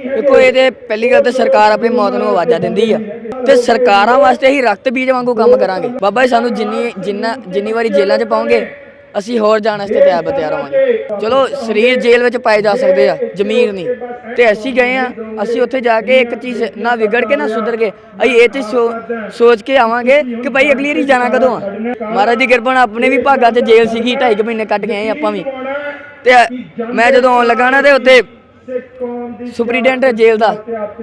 ਦੇਖੋ, ਇਹਦੇ ਪਹਿਲੀ ਗੱਲ ਤਾਂ ਸਰਕਾਰ ਆਪਣੀ ਮੌਤ ਨੂੰ ਆਵਾਜ਼ਾਂ ਦਿੰਦੀ ਆ। ਤੇ ਸਰਕਾਰਾਂ ਵਾਸਤੇ ਹੀ ਰਕਤ ਬੀਜ ਵਾਂਗੂ ਕੰਮ ਕਰਾਂਗੇ। ਬਾਬਾ ਜੀ, ਸਾਨੂੰ ਜਿੰਨੀ, ਜਿੰਨਾ, ਜਿੰਨੀ ਵਾਰੀ ਜੇਲ੍ਹਾਂ 'ਚ ਪਾਉਂਗੇ ਅਸੀਂ ਹੋਰ ਜਾਣ ਵਾਸਤੇ ਤਿਆਰ ਬਤਿਆਰ ਹੋਵਾਂਗੇ। ਚਲੋ, ਸਰੀਰ ਜੇਲ੍ਹ ਵਿੱਚ ਪਾਏ ਜਾ ਸਕਦੇ ਆ ਜ਼ਮੀਰ ਨਹੀਂ। ਤੇ ਅਸੀਂ ਗਏ ਆ, ਅਸੀਂ ਉੱਥੇ ਜਾ ਕੇ ਇੱਕ ਚੀਜ਼ ਨਾ ਵਿਗੜ ਕੇ, ਨਾ ਸੁਧਰ ਕੇ, ਅਸੀਂ ਇਹ ਚੀਜ਼ ਸੋ- ਸੋਚ ਕੇ ਆਵਾਂਗੇ ਕਿ ਭਾਈ ਅਗਲੀ ਵਾਰੀ ਜਾਣਾ ਕਦੋਂ ਆ? ਮਹਾਰਾਜ ਦੀ ਕਿਰਪਾ ਨਾਲ ਆਪਣੇ ਵੀ ਭਾਗਾਂ 'ਚ ਜੇਲ੍ਹ ਸੀਗੀ, ਢਾਈ ਕੁ ਮਹੀਨੇ ਕੱਟ ਕੇ ਆਏ ਆਪਾਂ ਵੀ। ਤੇ ਮੈਂ ਜਦੋਂ ਆਉਣ ਲੱਗਾ ਨਾ, ਤੇ ਉੱਥੇ ਸੁਪਰੀਡੈਂਟ ਜੇਲ੍ਹ ਦਾ,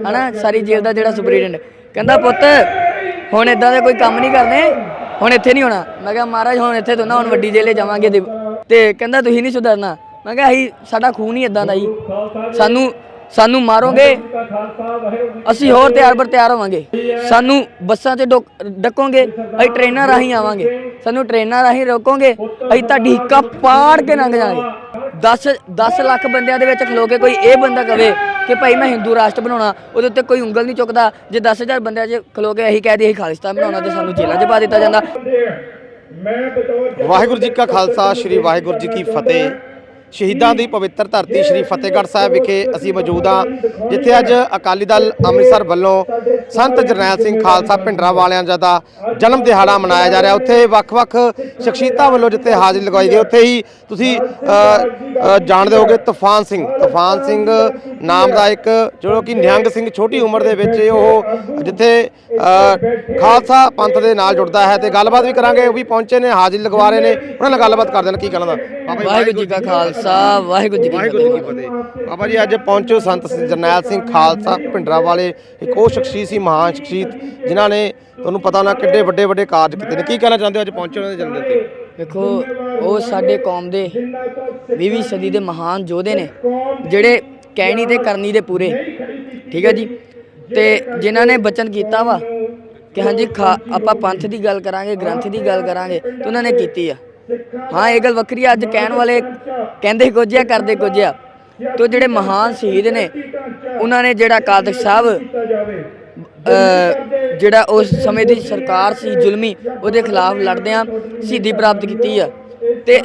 ਹਨਾ? ਸਾਰੀ ਜੇਲ੍ਹ ਦਾ ਜਿਹੜਾ ਸੁਪਰੀਡੈਂਟ। ਕਹਿੰਦਾ, ਪੁੱਤ, ਹੁਣ ਇਦਾਂ ਦੇ ਕੋਈ ਕੰਮ ਨਹੀਂ ਕਰਨੇ, ਹੁਣ ਇੱਥੇ ਨਹੀਂ ਹੋਣਾ। ਮੈਂ ਕਿਹਾ, ਮਹਾਰਾਜ, ਹੁਣ ਇੱਥੇ ਤੋਂ ਨਾ ਹੁਣ ਵੱਡੀ ਜੇਲ੍ਹੇ ਜਾਵਾਂਗੇ ਤੇ- ਕਹਿੰਦਾ, ਤੁਸੀਂ ਨਹੀਂ ਸੁਧਰਨਾ। ਮੈਂ ਕਿਹਾ, ਅਸੀਂ, ਸਾਡਾ ਖੂਨ ਹੀ ਇਦਾਂ ਦਾ ਜੀ। ਸਾਨੂੰ ਸਾਨੂੰ ਮਾਰੋਗੇ, ਅਸੀਂ ਹੋਰ ਤਿਆਰ ਬਰ ਤਿਆਰ ਹੋਵਾਂਗੇ। ਸਾਨੂੰ ਬੱਸਾਂ 'ਚ ਡੋਕ- ਡੱਕੋਗੇ, ਅਸੀਂ ਟ੍ਰੇਨਾਂ ਰਾਹੀਂ ਆਵਾਂਗੇ। ਸਾਨੂੰ ਟ੍ਰੇਨਾਂ ਰਾਹੀਂ ਰੋਕੋਗੇ, ਅਸੀਂ ਤੁਹਾਡੀ ਹਿੱਕਾ ਪਾੜ ਕੇ ਲੰਘ ਜਾਵਾਂਗੇ। 10 10 ਲੱਖ ਬੰਦਿਆਂ ਦੇ ਵਿੱਚ ਖਲੋ ਕੇ ਕੋਈ ਇਹ ਬੰਦਾ ਕਵੇ ਕਿ ਭਾਈ ਮੈਂ ਹਿੰਦੂ ਰਾਸ਼ਟਰ ਬਣਾਉਣਾ ਉਹਦੇ ਉੱਤੇ ਕੋਈ ਉਂਗਲ ਨਹੀਂ ਚੁੱਕਦਾ। ਜੇ 10000 ਬੰਦਿਆਂ 'ਚ ਖਲੋ ਕੇ ਅਸੀਂ ਕਹਿ ਦਈਏ ਅਸੀਂ ਖਾਲਿਸਤਾਨ ਬਣਾਉਣਾ ਤੇ ਸਾਨੂੰ ਜੇਲ੍ਹਾਂ 'ਚ ਪਾ ਦਿੱਤਾ ਜਾਂਦਾ। ਵਾਹਿਗੁਰੂ ਜੀ ਕਾ ਖਾਲਸਾ ਸ੍ਰੀ ਵਾਹਿਗੁਰੂ ਜੀ ਕੀ ਫਤਿਹ। ਸ਼ਹੀਦਾਂ ਦੀ ਪਵਿੱਤਰ ਧਰਤੀ ਸ੍ਰੀ ਫਤਿਹਗੜ੍ਹ ਸਾਹਿਬ ਵਿਖੇ ਅਸੀਂ ਮੌਜੂਦ ਹਾਂ, ਜਿੱਥੇ ਅੱਜ ਅਕਾਲੀ ਦਲ ਅੰਮ੍ਰਿਤਸਰ ਵੱਲੋਂ ਸੰਤ ਜਰਨੈਲ ਸਿੰਘ ਖਾਲਸਾ ਭਿੰਡਰਾਂ ਵਾਲਿਆਂ ਦਾ ਜਨਮ ਦਿਹਾੜਾ ਮਨਾਇਆ ਜਾ ਰਿਹਾ। ਉੱਥੇ ਵੱਖ-ਵੱਖ ਸ਼ਖਸੀਅਤਾਂ ਵੱਲੋਂ ਜਿੱਥੇ ਹਾਜ਼ਰੀ ਲਗਾਈ ਗਈ, ਉੱਥੇ ਹੀ ਤੁਸੀਂ ਜਾਣਦੇ ਹੋਗੇ ਤੂਫਾਨ ਸਿੰਘ। ਤੂਫਾਨ ਸਿੰਘ ਨਾਮ ਦਾ ਇੱਕ, ਜੋ ਕਿ ਨਿਹੰਗ ਸਿੰਘ ਛੋਟੀ ਉਮਰ ਦੇ ਵਿੱਚ ਉਹ ਜਿੱਥੇ ਖਾਲਸਾ ਪੰਥ ਦੇ ਨਾਲ ਜੁੜਦਾ ਹੈ ਤੇ ਗੱਲਬਾਤ ਵੀ ਕਰਾਂਗੇ, ਉਹ ਵੀ ਪਹੁੰਚੇ ਨੇ, ਹਾਜ਼ਰੀ ਲਗਵਾ ਰਹੇ ਨੇ। ਉਹਨਾਂ ਨਾਲ ਗੱਲਬਾਤ ਕਰਦੇ ਨੇ, ਕੀ ਕਹਿਣਾ ਵਾਹਿਗੁਰੂ ਜੀ ਕਾ ਖਾਲਸਾ। ਵਾਹਿਗੁਰੂ ਜੀ ਕੀ ਵਾਹਿਗੁਰੂ ਜੀ ਕੀ ਫਤਿਹ। ਫਤਿਹ। ਬਾਬਾ ਜੀ ਅੱਜ ਪਹੁੰਚੋ ਸੰਤ ਜਰਨੈਲ ਸਿੰਘ ਖਾਲਸਾ ਭਿੰਡਰਾ ਵਾਲੇ। ਇੱਕ ਉਹ ਸ਼ਖਸੀਅਤ ਸੀ ਮਹਾਨ ਸ਼ਖਸੀਅਤ ਜਿਨ੍ਹਾਂ ਨੇ ਤੁਹਾਨੂੰ ਪਤਾ ਨਾ ਕਿੱਡੇ ਵੱਡੇ ਵੱਡੇ ਕਾਰਜ ਕੀਤੇ ਨੇ। ਕੀ ਕਹਿਣਾ ਚਾਹੁੰਦੇ ਹੋ ਅੱਜ ਪਹੁੰਚੇ ਉਹਨਾਂ ਦੇ ਜਨਮ ਦਿਨ ਤੇ? ਵੇਖੋ ਉਹ ਸਾਡੇ ਕੌਮ ਦੇ 20ਵੀਂ ਸਦੀ ਦੇ ਮਹਾਨ ਯੋਧੇ ਨੇ ਜਿਹੜੇ ਕਹਿਣੀ ਤੇ ਕਰਨੀ ਦੇ ਪੂਰੇ। ਠੀਕ ਹੈ ਜੀ? ਤੇ ਜਿਨ੍ਹਾਂ ਨੇ ਬਚਨ ਕੀਤਾ ਵਾ ਕਿ ਹਾਂਜੀ ਖਾ- ਆਪਾਂ ਪੰਥ ਦੀ ਗੱਲ ਕਰਾਂਗੇ ਗ੍ਰੰਥ ਦੀ ਗੱਲ ਕਰਾਂਗੇ ਤੇ ਉਹਨਾਂ ਨੇ ਕੀਤੀ ਆ। ਹਾਂ, ਇਹ ਗੱਲ ਵੱਖਰੀ ਆ। ਅੱਜ ਕਹਿਣ ਵਾਲੇ ਕਹਿੰਦੇ ਕੁਝ ਆ, ਕਰਦੇ ਕੁਝ ਆ। ਤੇ ਉਹ ਜਿਹੜੇ ਮਹਾਨ ਸ਼ਹੀਦ ਨੇ, ਉਹਨਾਂ ਨੇ ਜਿਹੜਾ ਅਕਾਲ ਤਖਤ ਸਾਹਿਬ ਜਿਹੜਾ ਉਸ ਸਮੇਂ ਦੀ ਸਰਕਾਰ ਸੀ, ਜ਼ੁਲਮੀ, ਉਹਦੇ ਖਿਲਾਫ ਲੜਦਿਆਂ ਸ਼ਹੀਦੀ ਪ੍ਰਾਪਤ ਕੀਤੀ ਆ। ਤੇ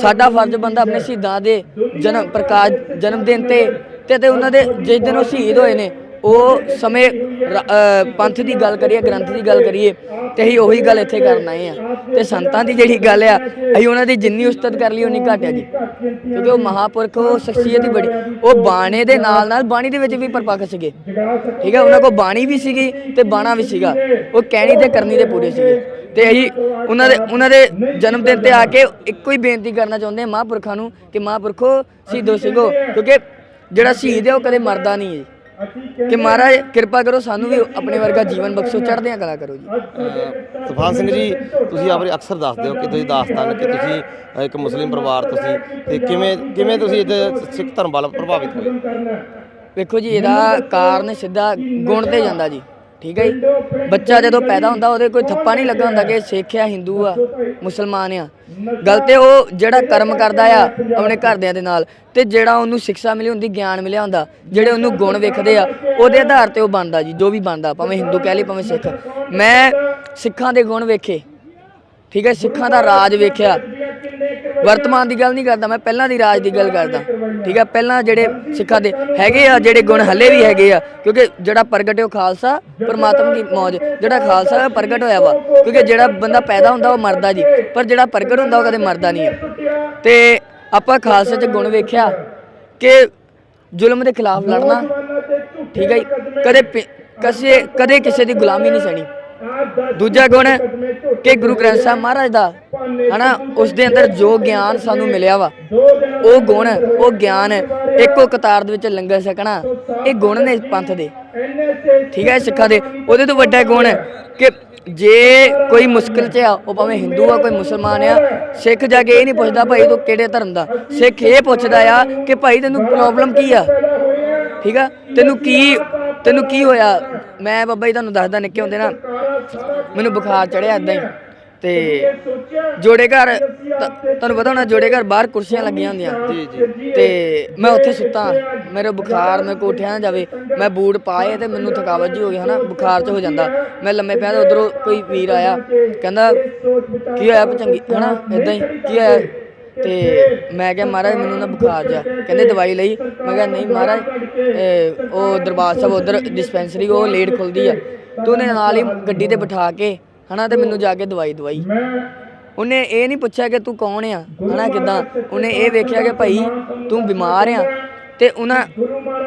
ਸਾਡਾ ਫਰਜ਼ ਬੰਦਾ ਆਪਣੇ ਸ਼ਹੀਦਾਂ ਦੇ ਜਨਮ ਪ੍ਰਕਾਸ਼, ਜਨਮ ਦਿਨ ਤੇ ਤੇ ਤੇ ਉਹਨਾਂ ਦੇ ਜਿਸ ਦਿਨ ਉਹ ਸ਼ਹੀਦ ਹੋਏ ਨੇ ਉਹ ਸਮੇਂ ਰ- ਅ, ਪੰਥ ਦੀ ਗੱਲ ਕਰੀਏ ਗ੍ਰੰਥ ਦੀ ਗੱਲ ਕਰੀਏ ਤੇ ਅਸੀਂ ਉਹੀ ਗੱਲ ਇੱਥੇ ਕਰਨ ਆਏ ਆ ਤੇ ਸੰਤਾਂ ਦੀ ਜਿਹੜੀ ਗੱਲ ਆ ਅਸੀਂ ਉਹਨਾਂ ਦੀ ਜਿੰਨੀ ਉਸਤਤ ਕਰ ਲਈ ਉਨੀ ਘੱਟ ਆ ਜੀ ਕਿਉਂਕਿ ਉਹ ਮਹਾਪੁਰਖ ਉਹ ਸ਼ਖਸੀਅਤ ਹੀ ਬੜੀ ਉਹ ਬਾਣੇ ਦੇ ਨਾਲ ਨਾਲ ਬਾਣੀ ਦੇ ਵਿੱਚ ਵੀ ਪਰਪੱਕ ਸੀਗੇ। ਠੀਕ ਹੈ ਉਹਨਾਂ ਕੋਲ ਬਾਣੀ ਵੀ ਸੀਗੀ ਤੇ ਬਾਣਾ ਵੀ ਸੀਗਾ। ਉਹ ਕਹਿਣੀ ਤੇ ਕਰਨੀ ਦੇ ਪੂਰੇ ਸੀਗੇ। ਤੇ ਅਸੀਂ ਉਹਨਾਂ ਦੇ ਉਹਨਾਂ ਦੇ ਜਨਮ ਦਿਨ ਤੇ ਆ ਕੇ ਇੱਕੋ ਹੀ ਬੇਨਤੀ ਕਰਨਾ ਚਾਹੁੰਦੇ ਹਾਂ ਮਹਾਂਪੁਰਖਾਂ ਨੂੰ ਕਿ ਮਹਾਂਪੁਰਖੋ ਸ਼ਹੀਦੋ ਸਿੰਘੋ ਕਿਉਂਕਿ ਜਿਹੜਾ ਸ਼ਹੀਦ ਹੈ ਉਹ ਕਦੇ ਮਰਦਾ ਨਹੀਂ ਹੈ। ਕਿ ਮਹਾਰਾਜ ਕਿਰਪਾ ਕਰੋ ਸਾਨੂੰ ਵੀ ਆਪਣੇ ਵਰਗਾ ਜੀਵਨ ਬਖਸ਼ੋ ਚੜ੍ਹਦਿਆਂ ਕਲਾ ਕਰੋ ਜੀ। ਤੂਫਾਨ ਸਿੰਘ ਜੀ ਤੁਸੀਂ ਆਪਣੇ ਅਕਸਰ ਦੱਸਦੇ ਹੋ ਕਿ ਤੁਸੀਂ ਦੱਸਦੇ ਕਿ ਤੁਸੀਂ ਅ, ਇੱਕ ਮੁਸਲਿਮ ਪਰਿਵਾਰ ਤੋਂ ਸੀ ਤੇ ਕਿਵੇਂ ਕਿਵੇਂ ਤੁਸੀਂ ਇਹਦੇ ਸਿੱਖ ਧਰਮ ਵੱਲ ਪ੍ਰਭਾਵਿਤ ਹੋਏ? ਵੇਖੋ ਜੀ ਇਹਦਾ ਕਾਰਨ ਸਿੱਧਾ ਗੁਣ ਤੇ ਜਾਂਦਾ ਜੀ। ਠੀਕ ਹੈ ਜੀ? ਬੱਚਾ ਜਦੋਂ ਪੈਦਾ ਹੁੰਦਾ, ਉਹਦੇ ਕੋਈ ਥੱਪਾ ਨਹੀਂ ਲੱਗਾ ਹੁੰਦਾ ਕਿ ਸਿੱਖ ਆ, ਹਿੰਦੂ ਆ, ਮੁਸਲਮਾਨ ਆ। ਗੱਲ ਤੇ ਉਹ ਜਿਹੜਾ ਕਰਮ ਕਰਦਾ ਆ, ਆਪਣੇ ਘਰਦਿਆਂ ਦੇ ਨਾਲ। ਤੇ ਜਿਹੜਾ ਉਹਨੂੰ ਸਿੱਖਿਆ ਮਿਲੀ ਹੁੰਦੀ ਗਿਆਨ ਮਿਲਿਆ ਹੁੰਦਾ, ਜਿਹੜੇ ਉਹਨੂੰ ਗੁਣ ਵੇਖਦੇ ਆ, ਉਹਦੇ ਆਧਾਰ ਤੇ ਉਹ ਬਣਦਾ ਜੀ, ਜੋ ਵੀ ਬਣਦਾ, ਭਾਵੇਂ ਹਿੰਦੂ ਕਹਿ ਲਈ ਭਾਵੇਂ ਸਿੱਖ। ਮੈਂ ਸਿੱਖਾਂ ਦੇ ਗੁਣ ਵੇਖੇ, ਠੀਕ ਹੈ, ਸਿੱਖਾਂ ਦਾ ਰਾਜ ਵੇਖਿਆ ਵਰਤਮਾਨ ਦੀ ਗੱਲ ਨਹੀਂ ਕਰਦਾ ਮੈਂ, ਪਹਿਲਾਂ ਦੀ ਰਾਜ ਦੀ ਗੱਲ ਕਰਦਾ। ਠੀਕ ਹੈ ਪਹਿਲਾਂ ਜਿਹੜੇ ਸਿੱਖਾਂ ਦੇ ਹੈਗੇ ਆ, ਜਿਹੜੇ ਗੁਣ ਹੱਲੇ ਵੀ ਹੈਗੇ ਆ, ਕਿਉਂਕਿ ਜਿਹੜਾ ਪ੍ਰਗਟ ਹੈ ਉਹ ਖਾਲਸਾ, ਪਰਮਾਤਮਾ ਦੀ ਮੌਜ, ਜਿਹੜਾ ਖਾਲਸਾ ਪ੍ਰਗਟ ਹੋਇਆ ਵਾ, ਕਿਉਂਕਿ ਜਿਹੜਾ ਬੰਦਾ ਪੈਦਾ ਹੁੰਦਾ ਉਹ ਮਰਦਾ ਜੀ, ਪਰ ਜਿਹੜਾ ਪ੍ਰਗਟ ਹੁੰਦਾ ਉਹ ਕਦੇ ਮਰਦਾ ਨਹੀਂ ਹੈ ਤੇ ਆਪਾਂ ਖਾਲਸੇ 'ਚ ਗੁਣ ਵੇਖਿਆ ਕਿ ਜ਼ੁਲਮ ਦੇ ਖਿਲਾਫ ਲੜਨਾ, ਠੀਕ ਹੈ ਜੀ, ਕਦੇ ਪਿ- ਕਦੇ ਕਿਸੇ ਦੀ ਗੁਲਾਮੀ ਨਹੀਂ ਸਣੀ ਦੂਜਾ ਗੁਣ ਕਿ ਗੁਰੂ ਗ੍ਰੰਥ ਸਾਹਿਬ ਮਹਾਰਾਜ ਦਾ, ਹਨਾ ਉਸ ਦੇ ਅੰਦਰ ਜੋ ਗਿਆਨ ਸਾਨੂੰ ਮਿਲਿਆ ਵਾ, ਉਹ ਗੁਣ, ਉਹ ਗਿਆਨ, ਇੱਕੋ ਕਤਾਰ ਦੇ ਵਿੱਚ ਲੰਗਰ ਸਕਣਾ ਇਹ ਗੁਣ ਨੇ ਪੰਥ ਦੇ। ਠੀਕ ਹੈ, ਸਿੱਖਾਂ ਦੇ। ਉਹਦੇ ਤੋਂ ਵੱਡਾ ਗੁਣ ਕਿ ਜੇ ਕੋਈ ਮੁਸ਼ਕਿਲ 'ਚ ਆ, ਉਹ ਭਾਵੇਂ ਹਿੰਦੂ ਆ, ਕੋਈ ਮੁਸਲਮਾਨ ਆ, ਸਿੱਖ ਜਾ ਕੇ ਇਹ ਨਹੀਂ ਪੁੱਛਦਾ ਭਾਈ ਤੂੰ ਕਿਹੜੇ ਧਰਮ ਦਾ। ਸਿੱਖ ਇਹ ਪੁੱਛਦਾ ਆ ਕਿ ਭਾਈ ਤੈਨੂੰ ਪ੍ਰੋਬਲਮ ਕੀ ਆ? ਠੀਕ ਆ? ਤੈਨੂੰ ਕੀ ਤੈਨੂੰ ਕੀ ਹੋਇਆ? ਮੈਂ ਬਾਬਾ ਜੀ ਤੁਹਾਨੂੰ ਦੱਸਦਾ, ਨਿੱਕੇ ਹੁੰਦੇ ਨਾ ਮੈਨੂੰ ਬੁਖਾਰ ਚੜਿਆ ਇਦਾਂ ਹੀ। ਤੇ ਜੋੜੇ ਘਰ ਤੁਹਾਨੂੰ ਪਤਾ ਹੋਣਾ ਜੋੜੇ ਘਰ ਬਾਹਰ ਕੁਰਸੀਆਂ ਲੱਗੀਆਂ ਹੁੰਦੀਆਂ। ਜੀ ਜੀ। ਤੇ ਮੈਂ ਉੱਥੇ ਸੁੱਤਾ। ਮੇਰੇ ਬੁਖਾਰ ਮੇਰੇ ਕੋਲ ਉੱਠਿਆ ਨਾ ਜਾਵੇ। ਮੈਂ ਬੂਟ ਪਾਏ ਤੇ ਮੈਨੂੰ ਥਕਾਵਟ ਜੀ ਹੋ ਗਈ ਹਨਾ। ਬੁਖਾਰ ਚ ਹੋ ਜਾਂਦਾ। ਮੈਂ ਲੰਮੇ ਪਿਆ ਤੇ ਉਧਰੋਂ ਕੋਈ ਵੀਰ ਆਇਆ। ਕਹਿੰਦਾ ਕੀ ਹੋਇਆ ਭਚੰਗੀ ਹਨਾ ਇਦਾਂ ਹੀ ਕੀ ਹੋਇਆ? ਤੇ ਮੈਂ ਕਿਹਾ ਮਹਾਰਾਜ ਮੈਨੂੰ ਨਾ ਬੁਖਾਰ ਜਾ ਕਹਿੰਦੇ ਦਵਾਈ ਲਈ? ਮੈਂ ਕਿਹਾ ਨਹੀਂ ਮਹਾਰਾਜ ਉਹ ਦਰਬਾਰ ਸਾਹਿਬ ਉਧਰ ਡਿਸਪੈਂਸਰੀ ਉਹ ਲੇਟ ਖੁੱਲਦੀ ਆ। ਤੇ ਉਹਨੇ ਨਾਲ ਹੀ ਗੱਡੀ ਤੇ ਬਿਠਾ ਕੇ, ਹਨਾ, ਤੇ ਮੈਨੂੰ ਜਾ ਕੇ ਦਵਾਈ ਦਵਾਈ। ਉਹਨੇ ਇਹ ਨਹੀਂ ਪੁੱਛਿਆ ਕਿ ਤੂੰ ਕੌਣ ਆ? ਹਨਾ, ਕਿਦਾਂ? ਉਹਨੇ ਇਹ ਵੇਖਿਆ ਕਿ ਭਾਈ ਤੂੰ ਬਿਮਾਰ ਆ। ਤੇ ਉਹਨਾਂ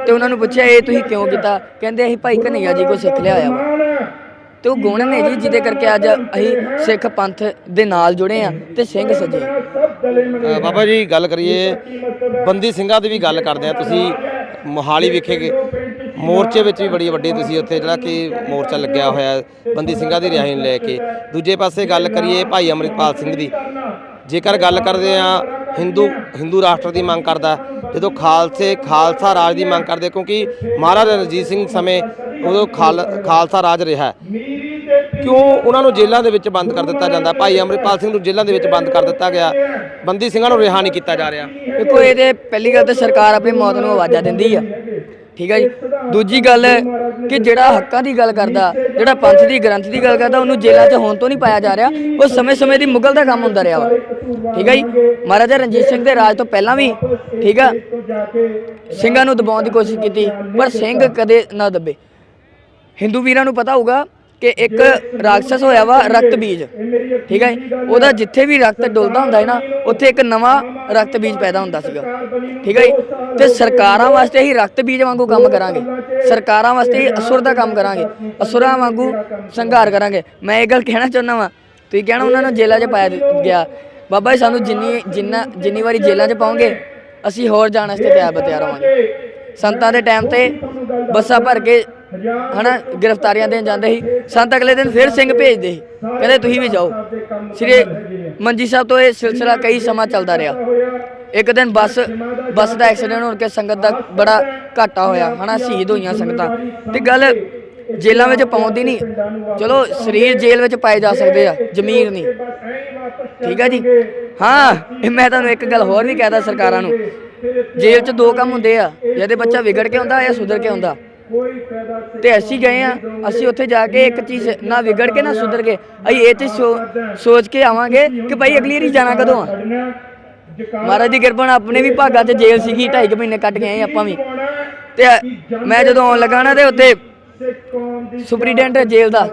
ਤੇ ਉਹਨਾਂ ਨੂੰ ਪੁੱਛਿਆ, ਇਹ ਤੁਸੀਂ ਕਿਉਂ ਕੀਤਾ? ਕਹਿੰਦੇ, ਅਸੀਂ ਭਾਈ ਕਨਈਆ ਜੀ ਕੋ ਸਿੱਖ ਲਿਆ ਆ ਵਾ। ਤੇ ਉਹ ਗੁਣ ਨੇ ਜੀ, ਜਿਹਦੇ ਕਰਕੇ ਅੱਜ ਅਸੀਂ ਸਿੱਖ ਪੰਥ ਦੇ ਨਾਲ ਜੁੜੇ ਆ ਤੇ ਸਿੰਘ ਸਜੇ ਬਾਬਾ ਜੀ, ਗੱਲ ਕਰੀਏ, ਬੰਦੀ ਸਿੰਘਾਂ ਦੀ ਵੀ ਗੱਲ ਕਰਦੇ ਆ। ਤੁਸੀਂ ਮੋਹਾਲੀ ਵਿਖੇ ਗਏ ਮੋਰਚੇ ਵਿੱਚ ਵੀ ਬੜੀ ਵੱਡੀ ਤੁਸੀਂ ਉੱਥੇ ਜਿਹੜਾ ਕਿ ਮੋਰਚਾ ਲੱਗਿਆ ਹੋਇਆ ਬੰਦੀ ਸਿੰਘਾਂ ਦੀ ਰਿਹਾਈ ਨੂੰ ਲੈ ਕੇ। ਦੂਜੇ ਪਾਸੇ ਗੱਲ ਕਰੀਏ ਭਾਈ ਅਮਰਿਤਪਾਲ ਸਿੰਘ ਦੀ। ਜੇਕਰ ਗੱਲ ਕਰਦੇ ਆ ਹਿੰਦੂ ਹਿੰਦੂ ਰਾਸ਼ਟਰ ਦੀ ਮੰਗ ਕਰਦਾ ਜਦੋਂ ਖਾਲਸੇ, ਖਾਲਸਾ ਰਾਜ ਦੀ ਮੰਗ ਕਰਦੇ, ਕਿਉਂਕਿ ਮਹਾਰਾਜਾ ਰਣਜੀਤ ਸਿੰਘ ਸਮੇਂ ਉਦੋਂ ਖਾਲ, ਖਾਲਸਾ ਰਾਜ ਰਿਹਾ ਕਿਉਂ ਉਹਨਾਂ ਨੂੰ ਜੇਲ੍ਹਾਂ ਦੇ ਵਿੱਚ ਬੰਦ ਕਰ ਦਿੱਤਾ ਜਾਂਦਾ? ਭਾਈ ਅਮਰਿਤਪਾਲ ਸਿੰਘ ਨੂੰ ਜੇਲ੍ਹਾਂ ਦੇ ਵਿੱਚ ਬੰਦ ਕਰ ਦਿੱਤਾ ਗਿਆ। ਬੰਦੀ ਸਿੰਘਾਂ ਨੂੰ ਰਿਹਾ ਨਹੀਂ ਕੀਤਾ ਜਾ ਰਿਹਾ। ਦੇਖੋ, ਇਹਦੇ ਪਹਿਲੀ ਗੱਲ ਤਾਂ ਸਰਕਾਰ ਆਪਣੀ ਮੌਤ ਨੂੰ ਆਵਾਜ਼ਾਂ ਦਿੰਦੀ ਆ। ਠੀਕ ਹੈ ਜੀ? ਦੂਜੀ ਗੱਲ ਕਿ ਜਿਹੜਾ ਹੱਕਾਂ ਦੀ ਗੱਲ ਕਰਦਾ, ਜਿਹੜਾ ਪੰਥ ਦੀ, ਗ੍ਰੰਥ ਦੀ ਗੱਲ ਕਰਦਾ, ਉਹਨੂੰ ਜੇਲ੍ਹਾਂ 'ਚ ਹੋਣ ਤੋਂ ਨਹੀਂ ਪਾਇਆ ਜਾ ਰਿਹਾ। ਉਹ ਸਮੇਂ-ਸਮੇਂ ਦੀ ਮੁਗਲ ਦਾ ਕੰਮ ਹੁੰਦਾ ਰਿਹਾ ਵਾ। ਠੀਕ ਹੈ ਜੀ? ਮਹਾਰਾਜਾ ਰਣਜੀਤ ਸਿੰਘ ਦੇ ਰਾਜ ਤੋਂ ਪਹਿਲਾਂ ਵੀ, ਠੀਕ ਆ, ਸਿੰਘਾਂ ਨੂੰ ਦਬਾਉਣ ਦੀ ਕੋਸ਼ਿਸ਼ ਕੀਤੀ, ਪਰ ਸਿੰਘ ਕਦੇ ਨਾ ਦੱਬੇ। ਹਿੰਦੂ ਵੀਰਾਂ ਨੂੰ ਪਤਾ ਹੋਊਗਾ ਕਿ ਇੱਕ ਰਾਖਸ਼ਸ ਹੋਇਆ ਵਾ ਰਕਤ ਬੀਜ। ਠੀਕ ਹੈ? ਉਹਦਾ ਜਿੱਥੇ ਵੀ ਰਕਤ ਡੁੱਲਦਾ ਹੁੰਦਾ ਹੈ ਨਾ ਉੱਥੇ ਇੱਕ ਨਵਾਂ ਰਕਤ ਬੀਜ ਪੈਦਾ ਹੁੰਦਾ ਸੀਗਾ। ਠੀਕ ਹੈ? ਤੇ ਸਰਕਾਰਾਂ ਵਾਸਤੇ ਹੀ ਰਕਤ ਬੀਜ ਵਾਂਗੂ ਕੰਮ ਕਰਾਂਗੇ। ਸਰਕਾਰਾਂ ਵਾਸਤੇ ਹੀ ਅਸੁਰ ਦਾ ਕੰਮ ਕਰਾਂਗੇ। ਅਸੁਰਾਂ ਵਾਂਗੂ ਸੰਘਾਰ ਕਰਾਂਗੇ। ਮੈਂ ਇਹ ਗੱਲ ਕਹਿਣਾ ਚਾਹੁੰਦਾ ਵਾਂ। ਤੁਸੀਂ ਕਹਿਣਾ ਉਹਨਾਂ ਨੂੰ ਜੇਲ੍ਹਾਂ 'ਚ ਪਾਇਆ ਗਿਆ। ਬਾਬਾ ਜੀ ਸਾਨੂੰ ਜਿੰਨੀ ਜਿੰਨਾ ਜਿੰਨੀ ਵਾਰੀ ਜੇਲ੍ਹਾਂ 'ਚ ਪਾਉਂਗੇ ਅਸੀਂ ਹੋਰ ਜਾਣ ਵਾਸਤੇ ਤਿਆਰ ਬਤਿਆਰ ਹੋਵਾਂਗੇ। ਸੰਤਾਂ ਦੇ ਟਾਈਮ ਤੇ ਬੱਸਾਂ ਭਰ ਕੇ ਹਨਾ, ਗ੍ਰਿਫਤਾਰੀਆਂ ਦੇਣ ਜਾਂਦੇ ਸੀ। ਸੰਤ ਅਗਲੇ ਦਿਨ ਫਿਰ ਸਿੰਘ ਭੇਜਦੇ ਸੀ। ਕਹਿੰਦੇ, ਤੁਸੀਂ ਵੀ ਜਾਓ। ਸ੍ਰੀ ਮੰਜੀ ਸਾਹਿਬ ਤੋਂ ਇਹ ਸਿਲਸਿਲਾ ਕਈ ਸਮਾਂ ਚੱਲਦਾ ਰਿਹਾ। ਇੱਕ ਦਿਨ ਬੱਸ ਬੱਸ ਦਾ ਐਕਸੀਡੈਂਟ ਹੋਣ ਕੇ ਸੰਗਤ ਦਾ ਬੜਾ ਘਾਟਾ ਹੋਇਆ। ਹਨਾ, ਸ਼ਹੀਦ ਹੋਈਆਂ ਸੰਗਤਾਂ। ਤੇ ਗੱਲ ਜੇਲਾਂ ਵਿੱਚ ਪਾਉਂਦੀ ਨਹੀਂ। ਚਲੋ, ਸਰੀਰ ਜੇਲ੍ਹ ਵਿੱਚ ਪਾਏ ਜਾ ਸਕਦੇ ਆ, ਜ਼ਮੀਰ ਨਹੀਂ। ਠੀਕ ਆ ਜੀ? ਹਾਂ, ਮੈਂ ਤੁਹਾਨੂੰ ਇੱਕ ਗੱਲ ਹੋਰ ਵੀ ਕਹਿਦਾ ਸਰਕਾਰਾਂ ਨੂੰ। ਜੇਲ੍ਹ 'ਚ ਦੋ ਕੰਮ ਹੁੰਦੇ ਆ। ਜਿਹਦੇ ਬੱਚਾ ਵਿਗੜ ਕੇ ਆਉਂਦਾ ਜਾਂ ਸੁਧਰ ਕੇ ਆਉਂਦਾ। ਤੇ ਅਸੀਂ ਗਏ ਆ ਅਸੀਂ ਉੱਥੇ ਜਾ ਕੇ ਇੱਕ ਚੀਜ਼ ਨਾ ਵਿਗੜ ਕੇ ਨਾ ਸੁਧਰ ਕੇ ਅਸੀਂ ਇਹ ਸੋ- ਸੋਚ ਕੇ ਆਵਾਂਗੇ ਕਿ ਭਾਈ ਅਗਲੀ ਵਾਰੀ ਜਾਣਾ ਕਦੋਂ ਆ? ਮਹਾਰਾਜ ਦੀ ਕਿਰਪਾ ਨਾਲ ਆਪਣੇ ਵੀ ਭਾਗਾ 'ਚ ਜੇਲ੍ਹ ਸੀਗੀ 2.5 ਮਹੀਨੇ ਕੱਟ ਆਏ ਆਪਾਂ ਵੀ। ਤੇ ਮੈਂ ਜਦੋਂ ਆਉਣ ਲੱਗਾ ਨਾ ਤੇ ਉੱਥੇ ਸੁਪਰੀਡੈਂਟ ਜੇਲ੍ਹ ਦਾ।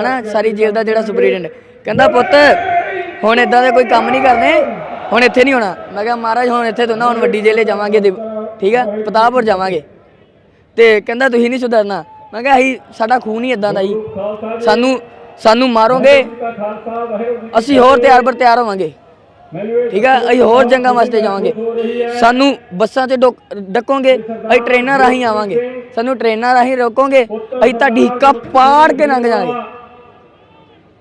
ਹਨਾ ਸਾਰੀ ਜੇਲ੍ਹ ਦਾ ਜਿਹੜਾ ਸੁਪਰੀਡੈਂਟ। ਕਹਿੰਦਾ ਪੁੱਤ ਹੁਣ ਇਦਾਂ ਦੇ ਕੋਈ ਕੰਮ ਨਹੀਂ ਕਰਨੇ ਹੁਣ ਇੱਥੇ ਨਹੀਂ ਹੋਣਾ। ਮੈਂ ਕਿਹਾ ਮਹਾਰਾਜ ਹੁਣ ਇੱਥੇ ਤੋਂ ਨਾ ਹੁਣ ਵੱਡੀ ਜੇਲ੍ਹੇ ਜਾਵਾਂਗੇ ਠੀਕ ਆ ਪਤਾਪੁਰ ਜਾਵਾਂਗੇ। ਤੇ ਕਹਿੰਦਾ ਤੁਸੀਂ ਨਹੀਂ ਸੁਧਰਨਾ। ਮੈਂ ਕਿਹਾ ਅਸੀਂ ਸਾਡਾ ਖੂਨ ਹੀ ਇਦਾਂ ਦਾ ਜੀ। ਸਾਨੂੰ ਸਾਨੂੰ ਮਾਰੋਗੇ ਅਸੀਂ ਹੋਰ ਤਿਆਰ ਬਰ ਤਿਆਰ ਹੋਵਾਂਗੇ। ਠੀਕ ਆ? ਅਸੀਂ ਹੋਰ ਜੰਗਾਂ ਵਾਸਤੇ ਜਾਵਾਂਗੇ। ਸਾਨੂੰ ਬੱਸਾਂ 'ਚ ਡੋਕ- ਡੱਕੋਗੇ। ਅਸੀਂ ਟ੍ਰੇਨਾਂ ਰਾਹੀਂ ਆਵਾਂਗੇ। ਸਾਨੂੰ ਟ੍ਰੇਨਾਂ ਰਾਹੀਂ ਰੋਕੋਗੇ। ਅਸੀਂ ਤੁਹਾਡੀ ਹਿੱਕਾ ਪਾੜ ਕੇ ਲੰਘ ਜਾਵਾਂਗੇ।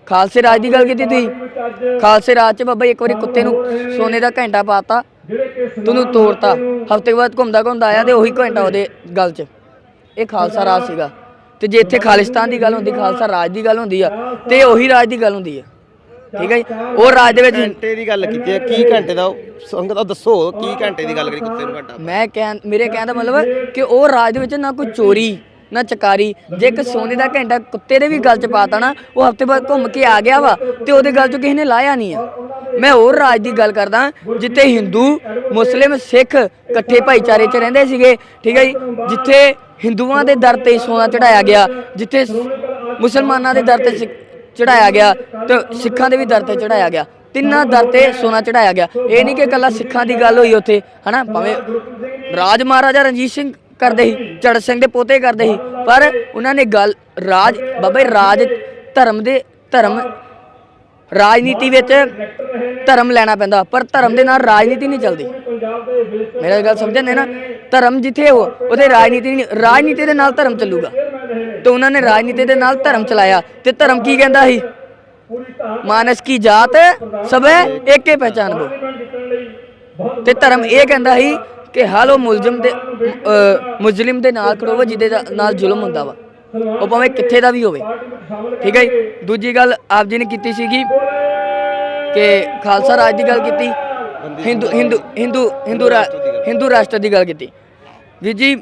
ਖਾਲਸੇ ਰਾਜ ਦੀ ਗੱਲ ਕੀਤੀ ਤੁਸੀਂ? ਖਾਲਸੇ ਰਾਜ 'ਚ ਬਾਬਾ ਇੱਕ ਵਾਰੀ ਕੁੱਤੇ ਨੂੰ ਸੋਨੇ ਦਾ ਘੰਟਾ ਪਾਤਾ। ਤੈਨੂੰ ਤੋੜਤਾ। ਹਫ਼ਤੇ ਬਾਅਦ ਘੁੰਮਦਾ ਘੁੰਮਦਾ ਆਇਆ ਤੇ ਉਹੀ ਘੰਟਾ ਉਹਦੇ ਗਲ 'ਚ। ਇਹ ਖਾਲਸਾ ਰਾਜ ਸੀਗਾ। ਤੇ ਜੇ ਇੱਥੇ ਖਾਲਿਸਤਾਨ ਦੀ ਗੱਲ ਹੁੰਦੀ ਖਾਲਸਾ ਰਾਜ ਦੀ ਗੱਲ ਹੁੰਦੀ ਆ ਤੇ ਉਹੀ ਰਾਜ ਦੀ ਗੱਲ ਹੁੰਦੀ ਆ। ਠੀਕ ਹੈ ਜੀ? ਉਹ ਰਾਜ ਦੇ ਵਿੱਚ ਘੰਟੇ ਦੀ ਗੱਲ ਕੀਤੀ ਹੈ ਕੀ ਘੰਟੇ ਦਾ ਉਹ ਸੰਗਤ ਦੱਸੋ ਕੀ ਘੰਟੇ ਦੀ ਗੱਲ ਕਰੀ ਕੁੱਤੇ ਨੂੰ ਘੰਟਾ। ਮੈਂ ਕਹਿ ਮੇਰੇ ਕਹਿਣ ਦਾ ਮਤਲਬ ਕਿ ਉਹ ਰਾਜ ਦੇ ਵਿੱਚ ਨਾ ਕੋਈ ਚੋਰੀ ਨਾ ਚਕਾਰੀ ਜੇ ਇੱਕ ਸੋਨੇ ਦਾ ਘੰਟਾ ਕੁੱਤੇ ਦੇ ਵੀ ਗਲ 'ਚ ਪਾਤਾ ਨਾ ਉਹ ਹਫ਼ਤੇ ਬਾਅਦ ਘੁੰਮ ਕੇ ਆ ਗਿਆ ਵਾ ਤੇ ਉਹਦੇ ਗਲ 'ਚ ਕਿਸੇ ਨੇ ਲਾਇਆ ਨਹੀਂ ਆ। ਮੈਂ ਹੋਰ ਰਾਜ ਦੀ ਗੱਲ ਕਰਦਾ ਜਿੱਥੇ ਹਿੰਦੂ ਮੁਸਲਿਮ ਸਿੱਖ ਇਕੱਠੇ ਭਾਈਚਾਰੇ 'ਚ ਰਹਿੰਦੇ ਸੀਗੇ ਠੀਕ ਹੈ ਜੀ? ਜਿੱਥੇ ਹਿੰਦੂਆਂ ਦੇ ਦਰ ਤੇ ਸੋਨਾ ਚੜਾਇਆ ਗਿਆ, ਜਿੱਥੇ ਮੁਸਲਮਾਨਾਂ ਦੇ ਦਰ ਤੇ ਚੜਾਇਆ ਗਿਆ ਤੇ ਸਿੱਖਾਂ ਦੇ ਵੀ ਦਰ ਤੇ ਚੜਾਇਆ ਗਿਆ। ਤਿੰਨਾਂ ਦਰ ਤੇ ਸੋਨਾ ਚੜਾਇਆ ਗਿਆ। ਇਹ ਨਹੀਂ ਕਿ ਇਕੱਲਾ ਸਿੱਖਾਂ ਦੀ ਗੱਲ ਹੋਈ ਉੱਥੇ, ਹਨਾ? ਭਾਵੇਂ ਰਾਜ ਮਹਾਰਾਜਾ ਰਣਜੀਤ ਸਿੰਘ ਕਰਦੇ ਸੀ ਚੜ ਸਿੰਘ ਦੇ ਪੋਤੇ ਕਰਦੇ ਸੀ, ਪਰ ਉਹਨਾਂ ਨੇ ਗੱਲ ਰਾਜ, ਬਾਬੇ ਰਾਜ ਧਰਮ ਦੇ, ਧਰਮ ਰਾਜਨੀਤੀ ਵਿੱਚ ਧਰਮ ਲੈਣਾ ਪੈਂਦਾ, ਪਰ ਧਰਮ ਦੇ ਨਾਲ ਰਾਜਨੀਤੀ ਨਹੀਂ ਚੱਲਦੀ। ਮੇਰਾ ਗੱਲ ਸਮਝਦੇ ਨਾ ਧਰਮ ਜਿੱਥੇ ਹੋ ਉਹਦੇ ਰਾਜਨੀਤੀ ਨਹੀਂ ਰਾਜਨੀਤੀ ਦੇ ਨਾਲ ਧਰਮ ਚੱਲੂਗਾ। ਤੇ ਉਹਨਾਂ ਨੇ ਰਾਜਨੀਤੀ ਦੇ ਨਾਲ ਧਰਮ ਚਲਾਇਆ। ਤੇ ਧਰਮ ਕੀ ਕਹਿੰਦਾ ਸੀ? ਮਾਨਸ ਕੀ ਜਾਤ ਸਭੇ ਏਕੇ ਪਹਿਚਾਨ ਤੇ ਧਰਮ ਇਹ ਕਹਿੰਦਾ ਸੀ ਕਿ ਹਾਲੋ ਮੁਲਜ਼ਮ ਦੇ ਅਹ, ਮੁਜਲਿਮ ਦੇ ਨਾਲ ਖੜੋਵੋ ਜਿਹਦੇ ਨਾਲ ਜ਼ੁਲਮ ਹੁੰਦਾ ਵਾ। ਉਹ ਭਾਵੇਂ ਕਿੱਥੇ ਦਾ ਵੀ ਹੋਵੇ। ਠੀਕ ਹੈ ਜੀ? ਦੂਜੀ ਗੱਲ ਆਪ ਜੀ ਨੇ ਕੀਤੀ ਸੀਗੀ ਕਿ ਖਾਲਸਾ ਰਾਜ ਦੀ ਗੱਲ ਕੀਤੀ। ਹਿੰਦੂ ਹਿੰਦੂ ਹਿੰਦੂ ਹਿੰਦੂ ਰਾ- ਹਿੰਦੂ ਰਾਸ਼ਟਰ ਦੀ ਗੱਲ ਕੀਤੀ। ਵੀਰ ਜੀ